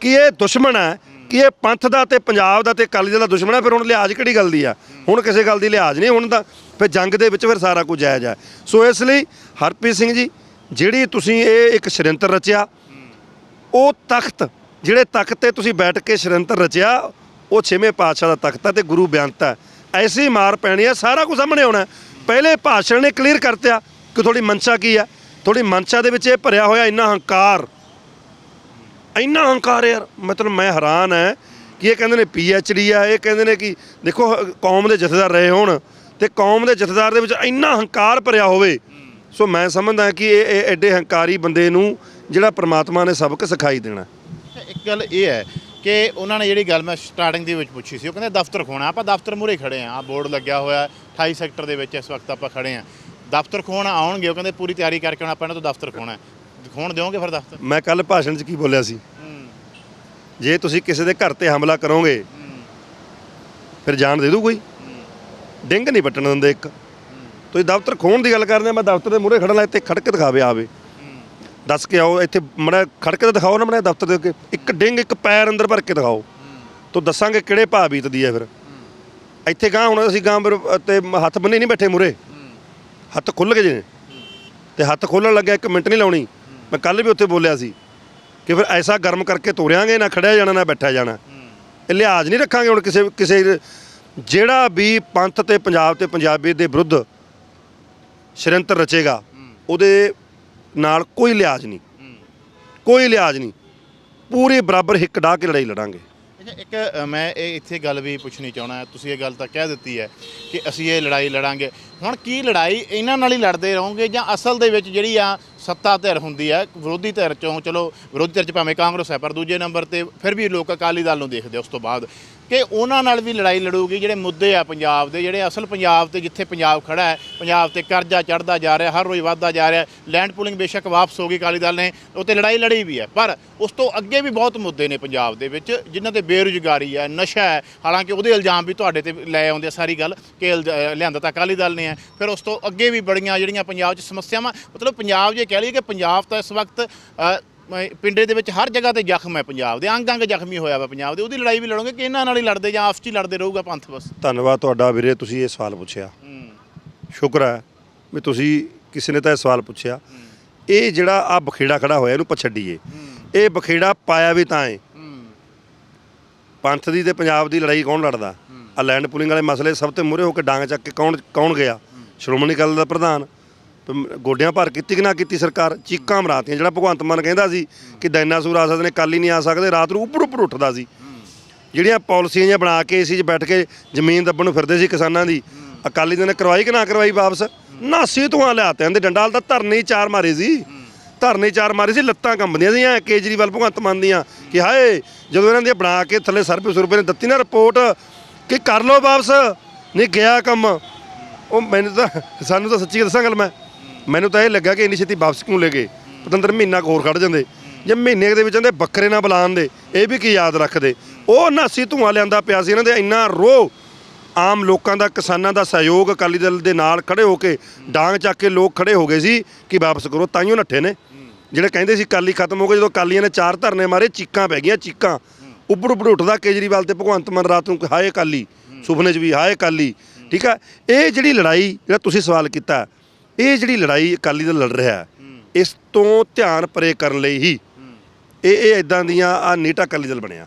ਕਿ ਇਹ ਦੁਸ਼ਮਣ ਹੈ ਕਿ ਇਹ ਪੰਥ ਦਾ ਤੇ ਪੰਜਾਬ ਦਾ ਤੇ ਅਕਾਲੀ ਦਲ ਦਾ ਦੁਸ਼ਮਣ ਹੈ ਫਿਰ ਹੁਣ ਲਿਹਾਜ਼ ਕਿਹੜੀ ਗੱਲ ਦੀ ਆ? ਹੁਣ ਕਿਸੇ ਗੱਲ ਦੀ ਲਿਹਾਜ਼ ਨਹੀਂ, ਹੁਣ ਤਾਂ ਫਿਰ ਜੰਗ ਦੇ ਵਿੱਚ ਫਿਰ ਸਾਰਾ ਕੁਝ ਜਾਇਜ਼ ਹੈ ਸੋ ਇਸ ਲਈ ਹਰਪ੍ਰੀਤ ਸਿੰਘ ਜੀ ਜਿਹੜੀ ਤੁਸੀਂ ਇਹ ਇੱਕ ਸ਼੍ਰੰਤਰ ਰਚਿਆ, ਉਹ ਤਖਤ, ਜਿਹੜੇ ਤਖਤ ਤੇ ਤੁਸੀਂ ਬੈਠ ਕੇ ਸ਼੍ਰੰਤਰ ਰਚਿਆ, ਉਹ ਛੇਵੇਂ ਪਾਤਸ਼ਾਹ ਦਾ ਤਖਤ ਹੈ ਤੇ ਗੁਰੂ ਬੇਅੰਤ ਹੈ। ਐਸੀ ਮਾਰ ਪੈਣੀ ਹੈ, ਸਾਰਾ ਕੁਝ ਸਾਹਮਣੇ ਆਉਣਾ ਪਹਿਲੇ ਭਾਸ਼ਣ ਨੇ ਕਲੀਅਰ ਕਰਤਿਆ ਕਿ ਤੁਹਾਡੀ ਮਨਸ਼ਾ ਕੀ ਹੈ। ਤੁਹਾਡੀ ਮਨਸ਼ਾ ਦੇ ਵਿੱਚ ਇਹ ਭਰਿਆ ਹੋਇਆ ਇੰਨਾ ਹੰਕਾਰ। ਇੰਨਾ ਹੰਕਾਰ ਯਾਰ ਮਤਲਬ ਮੈਂ ਹੈਰਾਨ ਹੈ ਕਿ ਇਹ ਕਹਿੰਦੇ ਨੇ ਡੀ ਆ, ਇਹ ਕਹਿੰਦੇ ਨੇ ਕਿ ਦੇਖੋ, ਕੌਮ ਦੇ ਜਥੇਦਾਰ ਰਹੇ ਹੋਣ ਤੇ ਕੌਮ ਦੇ ਜਥੇਦਾਰ ਦੇ ਵਿੱਚ ਇੰਨਾ ਹੰਕਾਰ ਭਰਿਆ ਹੋਵੇ। ਸੋ ਮੈਂ ਸਮਝਦਾ ਕਿ ਇਹ ਇਹ ਐਡੇ ਹੰਕਾਰੀ ਬੰਦੇ ਨੂੰ ਜਿਹੜਾ ਪ੍ਰਮਾਤਮਾ ਨੇ ਸਬਕ ਸਿਖਾਈ ਦੇਣਾ। ਇੱਕ ਗੱਲ ਇਹ ਹੈ ਕਿ ਉਹਨਾਂ ਨੇ ਜਿਹੜੀ ਗੱਲ ਮੈਂ ਸਟਾਰਟਿੰਗ ਦੇ ਵਿੱਚ ਪੁੱਛੀ ਸੀ ਉਹ ਕਹਿੰਦੇ ਦਫ਼ਤਰ ਖੋਣਾ ਆਪਾਂ ਦਫ਼ਤਰ ਮੂਰੇ ਖੜੇ ਆ ਆ ਬੋਰਡ ਲੱਗਿਆ ਹੋਇਆ 28 ਸੈਕਟਰ ਦੇ ਵਿੱਚ ਇਸ ਵਕਤ ਆਪਾਂ ਖੜੇ ਆ ਦਫ਼ਤਰ ਖੋਣ ਆਉਣਗੇ ਉਹ ਕਹਿੰਦੇ ਪੂਰੀ ਤਿਆਰੀ ਕਰਕੇ ਹੁਣ ਆਪਾਂ ਇਹਨਾਂ ਤੋਂ ਦਫ਼ਤਰ ਖੋਣਾ ਖੋਣ ਦਿਓਗੇ ਫਿਰ ਦਫ਼ਤਰ? ਮੈਂ ਕੱਲ ਭਾਸ਼ਣ 'ਚ ਕੀ ਬੋਲਿਆ ਸੀ? ਜੇ ਤੁਸੀਂ ਕਿਸੇ ਦੇ ਘਰ ਤੇ ਹਮਲਾ ਕਰੋਗੇ ਫਿਰ ਜਾਣ ਦੇ ਦੂ ਕੋਈ? ਡਿੰਗ ਨਹੀਂ ਪੱਟਣ ਦਿੰਦੇ ਇੱਕ। ਤੁਸੀਂ ਦਫ਼ਤਰ ਖੋਣ ਦੀ ਗੱਲ ਕਰਦੇ ਆ, ਮੈਂ ਦਫ਼ਤਰ ਦੇ ਮੂਹਰੇ ਖੜਨ ਲੱਗ ਇੱਥੇ ਖੜ ਕੇ ਦਿਖਾਵੇ ਆਵੇ। ਦੱਸ ਕੇ ਆਓ ਇੱਥੇ ਮੜਾ ਖੜਕ ਕੇ ਤਾਂ ਦਿਖਾਓ ਨਾ ਮੜਾ ਦਫ਼ਤਰ ਦੇ ਅੱਗੇ। ਇੱਕ ਡਿੰਗ ਇੱਕ ਪੈਰ ਅੰਦਰ ਭਰ ਕੇ ਦਿਖਾਓ। ਤੋ ਦੱਸਾਂਗੇ ਕਿਹੜੇ ਭਾਅ ਬੀਤਦੀ ਹੈ ਫਿਰ। ਇੱਥੇ ਗਾਂ ਹੁਣ ਅਸੀਂ ਗਾਂ ਫਿਰ ਤੇ ਹੱਥ ਬੰਨੇ ਨਹੀਂ ਬੈਠੇ ਮੂਹਰੇ। ਹੱਥ ਖੁੱਲ ਗਏ ਜੇ। ਤੇ ਹੱਥ ਖੋਲਣ ਲੱਗਿਆ ਇੱਕ ਮਿੰਟ ਨਹੀਂ ਲਾਉਣੀ। ਮੈਂ ਕੱਲ ਵੀ ਉੱਥੇ ਬੋਲਿਆ ਸੀ ਕਿ ਫਿਰ ਐਸਾ ਗਰਮ ਕਰਕੇ ਤੋਰਿਆਂਗੇ ਨਾ ਖੜਿਆ ਜਾਣਾ ਨਾ ਬੈਠਾ ਜਾਣਾ। ਇਹ ਲਿਹਾਜ਼ ਨਹੀਂ ਰੱਖਾਂਗੇ ਹੁਣ ਕਿਸੇ ਕਿਸੇ ਜਿਹੜਾ ਵੀ ਪੰਥ ਤੇ ਪੰਜਾਬ ਤੇ ਪੰਜਾਬੀ ਦੇ ਵਿਰੁੱਧ ਸ਼ਰੰਤਰ ਰਚੇਗਾ ਉਹਦੇ ਨਾਲ ਕੋਈ ਲਿਹਾਜ਼ ਨਹੀਂ। ਕੋਈ ਲਿਹਾਜ਼ ਨਹੀਂ। ਪੂਰੀ ਬਰਾਬਰ ਹਿੱਕ ਡਾਹ ਕੇ ਲੜਾਈ ਲੜਾਂਗੇ। ਅੱਛਾ ਇੱਕ ਅ, ਮੈਂ ਇਹ ਇੱਥੇ ਗੱਲ ਵੀ ਪੁੱਛਣੀ ਚਾਹਣਾ ਤੁਸੀਂ ਇਹ ਗੱਲ ਤਾਂ ਕਹਿ ਦਿੱਤੀ ਹੈ ਕਿ ਅਸੀਂ ਇਹ ਲੜਾਈ ਲੜਾਂਗੇ। ਹੁਣ ਕੀ ਲੜਾਈ ਇਹਨਾਂ ਨਾਲ ਹੀ ਲੜਦੇ ਰਹੋਗੇ ਜਾਂ ਅਸਲ ਦੇ ਵਿੱਚ ਜਿਹੜੀ ਆ ਸੱਤਾ ਧਿਰ ਹੁੰਦੀ ਹੈ ਵਿਰੋਧੀ ਧਿਰ ਚੋਂ ਚਲੋ ਵਿਰੋਧੀ ਧਿਰ ਚ ਭਾਵੇਂ ਕਾਂਗਰਸ ਹੈ ਪਰ ਦੂਜੇ ਨੰਬਰ ਤੇ ਫਿਰ ਵੀ ਲੋਕ ਅਕਾਲੀ ਦਲ ਨੂੰ ਦੇਖਦੇ ਉਸ ਤੋਂ ਬਾਅਦ। ਕਿ ਉਹਨਾਂ ਨਾਲ ਵੀ ਲੜਾਈ ਲੜੂਗੀ ਜਿਹੜੇ ਮੁੱਦੇ ਆ ਪੰਜਾਬ ਦੇ ਜਿਹੜੇ ਅਸਲ ਪੰਜਾਬ ਤੇ ਜਿੱਥੇ ਪੰਜਾਬ ਖੜਾ ਹੈ ਪੰਜਾਬ ਤੇ ਕਰਜ਼ਾ ਚੜਦਾ ਜਾ ਰਿਹਾ ਹਰ ਰੋਜ਼ ਵੱਧਦਾ ਜਾ ਰਿਹਾ ਲੈਂਡ ਪੂਲਿੰਗ ਬੇਸ਼ੱਕ ਵਾਪਸ ਹੋ ਗਈ ਅਕਾਲੀ ਦਲ ਨੇ ਉਹ ਲੜਾਈ ਲੜੀ ਵੀ ਹੈ ਪਰ ਉਸ ਤੋਂ ਅੱਗੇ ਵੀ ਬਹੁਤ ਮੁੱਦੇ ਨੇ ਪੰਜਾਬ ਦੇ ਵਿੱਚ ਜਿਨ੍ਹਾਂ ਤੇ ਬੇਰੁਜ਼ਗਾਰੀ ਹੈ ਨਸ਼ਾ ਹੈ ਹਾਲਾਂਕਿ ਉਹਦੇ ਇਲਜ਼ਾਮ ਵੀ ਤੁਹਾਡੇ ਤੇ ਲੈ ਆਉਂਦੇ ਆ ਸਾਰੀ ਗੱਲ ਕਿ ਇਲਜ਼- ਅ, ਲਿਆਂਦਾ ਤਾਂ ਅਕਾਲੀ ਦਲ ਨੇ ਹੈ ਫਿਰ ਉਸ ਤੋਂ ਅੱਗੇ ਵੀ ਬੜੀਆਂ ਜਿਹੜੀਆਂ ਪੰਜਾਬ 'ਚ ਸਮੱਸਿਆਵਾਂ ਮਤਲਬ ਪੰਜਾਬ ਜੇ ਕਹਿ ਲਈਏ ਕਿ ਪੰਜਾਬ ਤਾਂ ਇਸ ਵਕਤ ਪਿੰਡੇ ਦੇ ਵਿੱਚ ਹਰ ਜਗ੍ਹਾ ਤੇ ਜ਼ਖਮ ਹੈ ਪੰਜਾਬ ਦੇ ਅੰਗ ਅੰਗ ਜ਼ਖਮੀ ਹੋਇਆ ਵਾ ਪੰਜਾਬ ਦੇ। ਉਹਦੀ ਲੜਾਈ ਵੀ ਲੜੋਗੇ ਕਿ ਇਹਨਾਂ ਨਾਲ ਹੀ ਲੜਦੇ ਜਾਂ ਆਪਸ ਲੜਦੇ ਰਹੂਗਾ ਪੰਥ ਬਸ? ਧੰਨਵਾਦ ਤੁਹਾਡਾ ਵੀਰੇ ਤੁਸੀਂ ਇਹ ਸਵਾਲ ਪੁੱਛਿਆ। ਸ਼ੁਕਰ ਹੈ ਵੀ ਤੁਸੀਂ ਕਿਸੇ ਨੇ ਤਾਂ ਇਹ ਸਵਾਲ ਪੁੱਛਿਆ। ਇਹ ਜਿਹੜਾ ਆ ਬਖੇੜਾ ਖੜਾ ਹੋਇਆ ਇਹਨੂੰ ਪਛੱਡੀਏ ਇਹ ਬਖੇੜਾ ਪਾਇਆ ਵੀ ਤਾਂ ਹੈ। ਪੰਥ ਦੀ ਤੇ ਪੰਜਾਬ ਦੀ ਲੜਾਈ ਕੌਣ ਲੜਦਾ? ਆ ਲੈਂਡ ਪੂਲਿੰਗ ਵਾਲੇ ਮਸਲੇ ਸਭ ਤੋਂ ਮੂਹਰੇ ਹੋ ਕੇ ਡਾਂਗ ਚੱਕ ਕੇ ਕੌਣ ਕੌਣ ਗਿਆ? ਸ਼੍ਰੋਮਣੀ ਅਕਾਲੀ ਦਾ ਪ੍ਰਧਾਨ। ਗੋਡਿਆਂ ਭਰ ਕੀਤੀ ਕਿ ਨਾ ਕੀਤੀ ਸਰਕਾਰ? ਚੀਕਾਂ ਮਰਾਤੀਆਂ। ਜਿਹੜਾ ਭਗਵੰਤ ਮਾਨ ਕਹਿੰਦਾ ਸੀ ਕਿ ਡਾਇਨਾਸੌਰ ਆ ਸਕਦੇ ਨੇ ਕੱਲ ਹੀ ਨਹੀਂ ਆ ਸਕਦੇ, ਰਾਤ ਨੂੰ ਉੱਪਰ ਉੱਪਰ ਉੱਠਦਾ ਸੀ। ਜਿਹੜੀਆਂ ਪਾਲਿਸੀਆਂ ਜਿਹੀਆਂ ਬਣਾ ਕੇ ਏਸੀ 'ਚ ਬੈਠ ਕੇ ਜ਼ਮੀਨ ਦੱਬਣ ਨੂੰ ਫਿਰਦੇ ਸੀ ਕਿਸਾਨਾਂ ਦੀ, ਅਕਾਲੀ ਦਲ ਨੇ ਕਰਵਾਈ ਕਿ ਨਾ ਕਰਵਾਈ ਵਾਪਸ? ਨਾਸੀ ਧੂਆਂ ਲਿਆਤੇ ਆਂਦੇ, ਡੰਡਾਲ ਤਾਂ ਧਰਨੇ ਚਾਰ ਮਾਰੇ ਸੀ। ਧਰਨੇ ਚਾਰ ਮਾਰੇ ਸੀ, ਲੱਤਾਂ ਕੰਬਦੀਆਂ ਸੀ ਐ ਕੇਜਰੀਵਾਲ, ਭਗਵੰਤ ਮਾਨ ਦੀਆਂ ਕਿ ਹਾਏ, ਜਦੋਂ ਇਹਨਾਂ ਦੀਆਂ ਬਣਾ ਕੇ ਥੱਲੇ ਸਰਪੇ ਸੁਰਪੇ ਨੇ ਦਿੱਤੀ ਨਾ ਰਿਪੋਰਟ ਕਿ ਕਰ ਲਓ ਵਾਪਸ, ਨਹੀਂ ਗਿਆ ਕੰਮ। ਉਹ ਮੈਨੂੰ ਤਾਂ, ਸਾਨੂੰ ਤਾਂ ਸੱਚੀ ਦੱਸਾਂ ਗੱਲ ਮੈਂ। ਮੈਨੂੰ ਤਾਂ ਇਹ ਲੱਗਾ ਕਿ ਇੰਨੀ ਛੇਤੀ ਵਾਪਸ ਕਿਉਂ ਲੈ ਗਏ? ਪਤੰਦਰ ਮਹੀਨਾ ਕੁ ਹੋਰ ਖੜ ਜਾਂਦੇ। ਜੇ ਮਹੀਨੇ ਦੇ ਵਿੱਚ ਜਾਂਦੇ ਬੱਕਰੇ ਨਾ ਬੁਲਾਉਣ ਦੇ। ਇਹ ਵੀ ਕੀ ਯਾਦ ਰੱਖਦੇ? ਉਹ ਨਾਸੀ ਧੂਆਂ ਲਿਆਂਦਾ ਪਿਆ ਸੀ ਇਹਨਾਂ ਦੇ ਇੰਨਾ ਰੋ ਆਮ ਲੋਕਾਂ ਦਾ, ਕਿਸਾਨਾਂ ਦਾ ਸਹਿਯੋਗ ਅਕਾਲੀ ਦਲ ਦੇ ਨਾਲ ਖੜੇ ਹੋ ਕੇ ਡਾਂਗ ਚੱਕ ਕੇ ਲੋਕ ਖੜੇ ਹੋ ਗਏ ਸੀ ਕਿ ਵਾਪਸ ਕਰੋ ਤਾਈਓ ਨੱਠੇ ਨੇ। ਜਿਹੜੇ ਕਹਿੰਦੇ ਸੀ ਕਾਲੀ ਖਤਮ ਹੋ ਗਏ, ਜਦੋਂ ਕਾਲੀਆਂ ਨੇ ਚਾਰ ਧਰਨੇ ਮਾਰੇ, ਚੀਕਾਂ ਪੈ ਗਈਆਂ, ਚੀਕਾਂ। ਉੱਪਰ ਉੱਪਰ ਉੱਠਦਾ ਕੇਜਰੀਵਾਲ ਤੇ ਭਗਵੰਤ ਮਾਨ ਰਾਤ ਨੂੰ, ਹਾਏ ਕਾਲੀ ਸੁਪਨੇ 'ਚ ਵੀ, ਹਾਏ ਕਾਲੀ ਠੀਕ ਆ? ਇਹ ਜਿਹੜੀ ਲੜਾਈ, ਜਿਹੜਾ ਤੁਸੀਂ ਸਵਾਲ ਕੀਤਾ ਇਹ ਜਿਹੜੀ ਲੜਾਈ ਅਕਾਲੀ ਦਲ ਲੜ ਰਿਹਾ ਇਸ ਤੋਂ ਧਿਆਨ ਪਰੇ ਕਰਨ ਲਈ ਹੀ ਇਹ ਇਹ ਇਦਾਂ ਦੀਆਂ ਆ ਨੀਟਾ ਅਕਾਲੀ ਦਲ ਬਣਿਆ।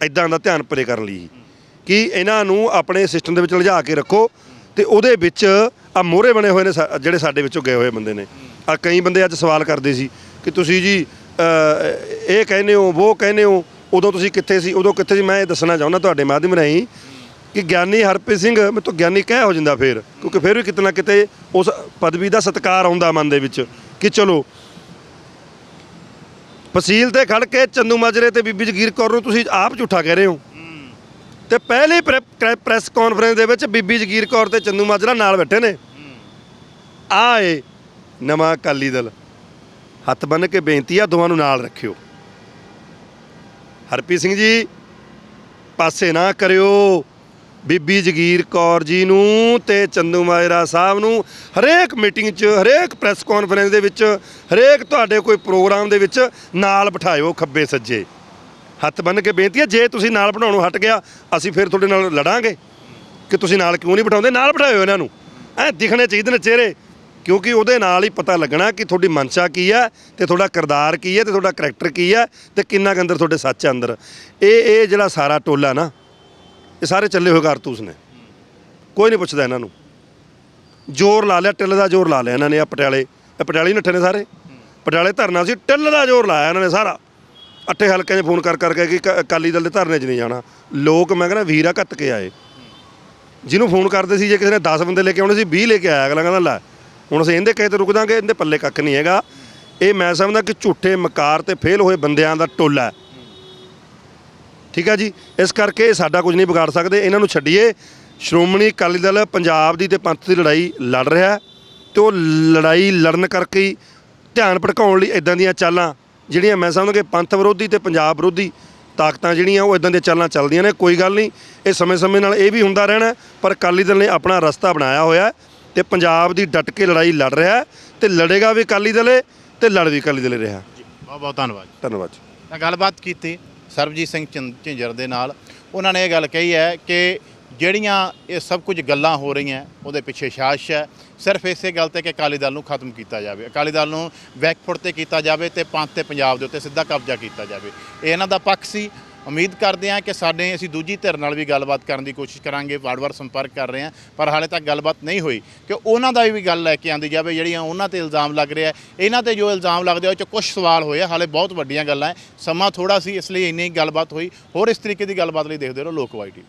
ਇਦਾਂ ਦਾ ਧਿਆਨ ਪਰੇ ਕਰਨ ਲਈ ਹੀ। ਕਿ ਇਹਨਾਂ ਨੂੰ ਆਪਣੇ ਸਿਸਟਮ ਦੇ ਵਿੱਚ ਲਿਜਾ ਕੇ ਰੱਖੋ ਤੇ ਉਹਦੇ ਵਿੱਚ ਆ ਮੋਹਰੇ ਬਣੇ ਹੋਏ ਨੇ ਜਿਹੜੇ ਸਾਡੇ ਵਿੱਚੋਂ ਗਏ ਹੋਏ ਬੰਦੇ ਨੇ। ਆ ਕਈ ਬੰਦੇ ਅੱਜ ਸਵਾਲ ਕਰਦੇ ਸੀ ਕਿ ਤੁਸੀਂ ਜੀ ਇਹ ਕਹਿੰਦੇ ਹੋ ਉਹ ਕਹਿੰਦੇ ਹੋ ਉਦੋਂ ਤੁਸੀਂ ਕਿੱਥੇ ਸੀ ਉਦੋਂ ਕਿੱਥੇ ਸੀ? ਮੈਂ ਇਹ ਦੱਸਣਾ ਚਾਹੁੰਦਾ ਤੁਹਾਡੇ ਮਾਧਿਅਮ ਰਾਹੀਂ ਕਿ ਗਿਆਨੀ ਹਰਪ੍ਰੀਤ ਸਿੰਘ ਮੇਰੇ ਤੋਂ ਗਿਆਨੀ ਕਹਿ ਹੋ ਜਾਂਦਾ ਫੇਰ, ਕਿਉਂਕਿ ਫਿਰ ਵੀ ਕਿਤੇ ਨਾ ਕਿਤੇ ਉਸ ਪਦਵੀ ਦਾ ਸਤਿਕਾਰ ਆਉਂਦਾ ਮਨ ਦੇ ਵਿੱਚ ਕਿ ਚਲੋ। ਫਸੀਲ ਤੇ ਖੜ ਕੇ ਚੰਦੂ ਮਾਜਰੇ ਤੇ ਬੀਬੀ ਜਗੀਰ ਕੌਰ ਨੂੰ ਤੁਸੀਂ ਆਪ ਝੂਠਾ ਕਹਿ ਰਹੇ ਹੋ। ਤੇ ਪਹਿਲੀ ਪ੍ਰੈ- ਪ੍ਰੈਸ ਕਾਨਫਰੰਸ ਦੇ ਵਿੱਚ ਬੀਬੀ ਜਗੀਰ ਕੌਰ ਤੇ ਚੰਦੂ ਮਾਜਰਾ ਨਾਲ ਬੈਠੇ ਨੇ। ਆਏ ਨਵਾਂ ਅਕਾਲੀ ਦਲ। ਹੱਥ ਬੰਨ ਕੇ ਬੇਨਤੀ ਆ ਦੋਵਾਂ ਨੂੰ ਨਾਲ ਰੱਖਿਓ। ਹਰਪ੍ਰੀਤ ਸਿੰਘ ਜੀ, ਪਾਸੇ ਨਾ ਕਰਿਓ। ਬੀਬੀ ਜਗੀਰ ਕੌਰ ਜੀ ਨੂੰ ਤੇ ਚੰਦੂ ਮਾਜਰਾ ਸਾਹਿਬ ਨੂੰ ਹਰੇਕ ਮੀਟਿੰਗ 'ਚ, ਹਰੇਕ ਪ੍ਰੈਸ ਕਾਨਫਰੰਸ ਦੇ ਵਿੱਚ, ਹਰੇਕ ਤੁਹਾਡੇ ਕੋਈ ਪ੍ਰੋਗਰਾਮ ਦੇ ਵਿੱਚ ਨਾਲ ਬਿਠਾਇਓ ਖੱਬੇ ਸੱਜੇ। ਹੱਥ ਬੰਨ ਕੇ ਬੇਨਤੀ ਹੈ, ਜੇ ਤੁਸੀਂ ਨਾਲ ਬਿਠਾਉਣੋਂ ਹਟ ਗਿਆ, ਅਸੀਂ ਫਿਰ ਤੁਹਾਡੇ ਨਾਲ ਲੜਾਂਗੇ। ਕਿ ਤੁਸੀਂ ਨਾਲ ਕਿਉਂ ਨਹੀਂ ਬਿਠਾਉਂਦੇ? ਨਾਲ ਬਿਠਾਇਓ ਇਹਨਾਂ ਨੂੰ। ਐ ਦਿਖਣੇ ਚਾਹੀਦੇ ਨੇ ਚਿਹਰੇ, ਕਿਉਂਕਿ ਉਹਦੇ ਨਾਲ ਹੀ ਪਤਾ ਲੱਗਣਾ ਕਿ ਤੁਹਾਡੀ ਮਨਸ਼ਾ ਕੀ ਹੈ, ਤੇ ਤੁਹਾਡਾ ਕਿਰਦਾਰ ਕੀ ਹੈ, ਤੇ ਤੁਹਾਡਾ ਕਰੈਕਟਰ ਕੀ ਹੈ, ਤੇ ਕਿੰਨਾ ਕੁ ਅੰਦਰ ਤੁਹਾਡੇ ਸੱਚ ਅੰਦਰ। ਇਹ ਇਹ ਜਿਹੜਾ ਸਾਰਾ ਟੋਲਾ ਨਾ ਇਹ ਸਾਰੇ ਚੱਲੇ ਹੋਏ ਕਾਰਤੂਸ ਨੇ। ਕੋਈ ਨਹੀਂ ਪੁੱਛਦਾ ਇਹਨਾਂ ਨੂੰ। ਜ਼ੋਰ ਲਾ ਲਿਆ, ਟਿੱਲ ਦਾ ਜ਼ੋਰ ਲਾ ਲਿਆ ਇਹਨਾਂ ਨੇ ਆ ਪਟਿਆਲੇ। ਇਹ ਪਟਿਆਲੇ ਹੀ ਨੱਠੇ ਨੇ ਸਾਰੇ। ਪਟਿਆਲੇ ਧਰਨਾ ਸੀ, ਟਿੱਲ ਦਾ ਜ਼ੋਰ ਲਾਇਆ ਇਹਨਾਂ ਨੇ ਸਾਰਾ। ਅੱਠੇ ਹਲਕਿਆਂ 'ਚ ਫੋਨ ਕਰ ਕਰਕੇ ਕਿ ਕ- ਅਕਾਲੀ ਦਲ ਦੇ ਧਰਨੇ 'ਚ ਨਹੀਂ ਜਾਣਾ। ਲੋਕ ਮੈਂ ਕਹਿੰਦਾ ਵੀਰਾ ਘੱਤ ਕੇ ਆਏ। ਜਿਹਨੂੰ ਫੋਨ ਕਰਦੇ ਸੀ, ਜੇ ਕਿਸੇ ਨੇ 10 ਬੰਦੇ ਲੈ ਕੇ ਆਉਣੇ ਸੀ 20 ਲੈ ਕੇ ਆਇਆ ਅਗਲਾ ਕਹਿੰਦਾ, ਲੈ, ਹੁਣ ਅਸੀਂ ਇਹਦੇ ਕਹੇ ਤੇ ਰੁਕ ਦਾਂਗੇ ਇਹਦੇ ਪੱਲੇ ਕੱਖ ਨਹੀਂ ਹੈਗਾ। ਇਹ ਮੈਂ ਸਮਝਦਾ ਕਿ ਝੂਠੇ ਮਕਾਰ ਤੇ ਫੇਲ ਹੋਏ ਬੰਦਿਆਂ ਦਾ ਟੋਲਾ ਹੈ। ਠੀਕ ਹੈ ਜੀ? ਇਸ ਕਰਕੇ ਇਹ ਸਾਡਾ ਕੁਝ ਨਹੀਂ ਵਿਗਾੜ ਸਕਦੇ। ਇਹਨਾਂ ਨੂੰ ਛੱਡੀਏ। ਸ਼੍ਰੋਮਣੀ ਅਕਾਲੀ ਦਲ ਪੰਜਾਬ ਦੀ ਤੇ ਪੰਥ ਦੀ ਲੜਾਈ ਲੜ ਰਿਹਾ ਤੇ ਉਹ ਲੜਾਈ ਲੜਨ ਕਰਕੇ ਹੀ ਧਿਆਨ ਭਟਕਾਉਣ ਲਈ ਇਦਾਂ ਦੀਆਂ ਚਾਲਾਂ ਜਿਹੜੀਆਂ ਮੈਂ ਸਮਝਦਾ ਕਿ ਪੰਥ ਵਿਰੋਧੀ ਤੇ ਪੰਜਾਬ ਵਿਰੋਧੀ ਤਾਕਤਾਂ ਜਿਹੜੀਆਂ ਉਹ ਇਦਾਂ ਦੀਆਂ ਚਾਲਾਂ ਚੱਲਦੀਆਂ ਨੇ ਕੋਈ ਗੱਲ ਨਹੀਂ। ਇਹ ਸਮੇਂ-ਸਮੇਂ ਨਾਲ ਇਹ ਵੀ ਹੁੰਦਾ ਰਹਿਣਾ ਪਰ ਅਕਾਲੀ ਦਲ ਨੇ ਆਪਣਾ ਰਸਤਾ ਬਣਾਇਆ ਹੋਇਆ ਤੇ ਪੰਜਾਬ ਦੀ ਡਟ ਕੇ ਲੜਾਈ ਲੜ ਰਿਹਾ ਤੇ ਲੜੇਗਾ ਵੀ ਅਕਾਲੀ ਦਲੇ ਤੇ ਲੜ ਵੀ ਅਕਾਲੀ ਦਲੇ ਰਿਹਾ। ਬਹੁਤ ਬਹੁਤ ਧੰਨਵਾਦ ਧੰਨਵਾਦ ਜੀ। ਤਾਂ ਗੱਲਬਾਤ ਕੀਤੀ। ਸਰਬਜੀਤ ਸਿੰਘ ਚਿੰ- ਝਿੰਜਰ ਦੇ ਨਾਲ, ਉਹਨਾਂ ਨੇ ਇਹ ਗੱਲ ਕਹੀ ਹੈ ਕਿ ਜਿਹੜੀਆਂ ਇਹ ਸਭ ਕੁਝ ਗੱਲਾਂ ਹੋ ਰਹੀਆਂ, ਉਹਦੇ ਪਿੱਛੇ ਸਾਜ਼ਿਸ਼ ਹੈ। ਸਿਰਫ ਇਸੇ ਗੱਲ ਤੇ ਕਿ ਅਕਾਲੀ ਦਲ ਨੂੰ ਖਤਮ ਕੀਤਾ ਜਾਵੇ। ਅਕਾਲੀ ਦਲ ਨੂੰ ਬੈਕਫੁੱਟ ਤੇ ਕੀਤਾ ਜਾਵੇ ਤੇ ਪੰਥ ਤੇ ਪੰਜਾਬ ਦੇ ਉੱਤੇ ਸਿੱਧਾ ਕਬਜ਼ਾ ਕੀਤਾ ਜਾਵੇ। ਇਹ ਇਹਨਾਂ ਦਾ ਪੱਖ ਸੀ। ਉਮੀਦ ਕਰਦੇ ਹਾਂ ਕਿ ਸਾਡੇ ਅਸੀਂ ਦੂਜੀ ਧਿਰ ਨਾਲ ਵੀ ਗੱਲਬਾਤ ਕਰਨ ਦੀ ਕੋਸ਼ਿਸ਼ ਕਰਾਂਗੇ ਵਾਰ-ਵਾਰ ਸੰਪਰਕ ਕਰ ਰਹੇ ਹਾਂ ਪਰ ਹਾਲੇ ਤੱਕ ਗੱਲਬਾਤ ਨਹੀਂ ਹੋਈ ਕਿ ਉਹਨਾਂ ਦਾ ਵੀ ਗੱਲ ਲੈ ਕੇ ਆਂਦੀ ਜਾਵੇ ਜਿਹੜੀਆਂ ਉਹਨਾਂ ਤੇ ਇਲਜ਼ਾਮ ਲੱਗ ਰਿਹਾ ਇਹਨਾਂ ਤੇ ਜੋ ਇਲਜ਼ਾਮ ਲੱਗਦੇ ਆ, ਉਹ ਚ ਕੁਝ ਸਵਾਲ ਹੋਏ ਹਾਲੇ ਬਹੁਤ ਵੱਡੀਆਂ ਗੱਲਾਂ ਹੈ। ਸਮਾਂ ਥੋੜਾ ਸੀ ਇਸ ਲਈ ਇੰਨੀ ਗੱਲਬਾਤ ਹੋਈ। ਹੋਰ ਇਸ ਤਰੀਕੇ ਦੀ ਗੱਲਬਾਤ ਲਈ ਦੇਖਦੇ ਰਹੋ ਲੋਕਵਾਈ ਟੀਵੀ।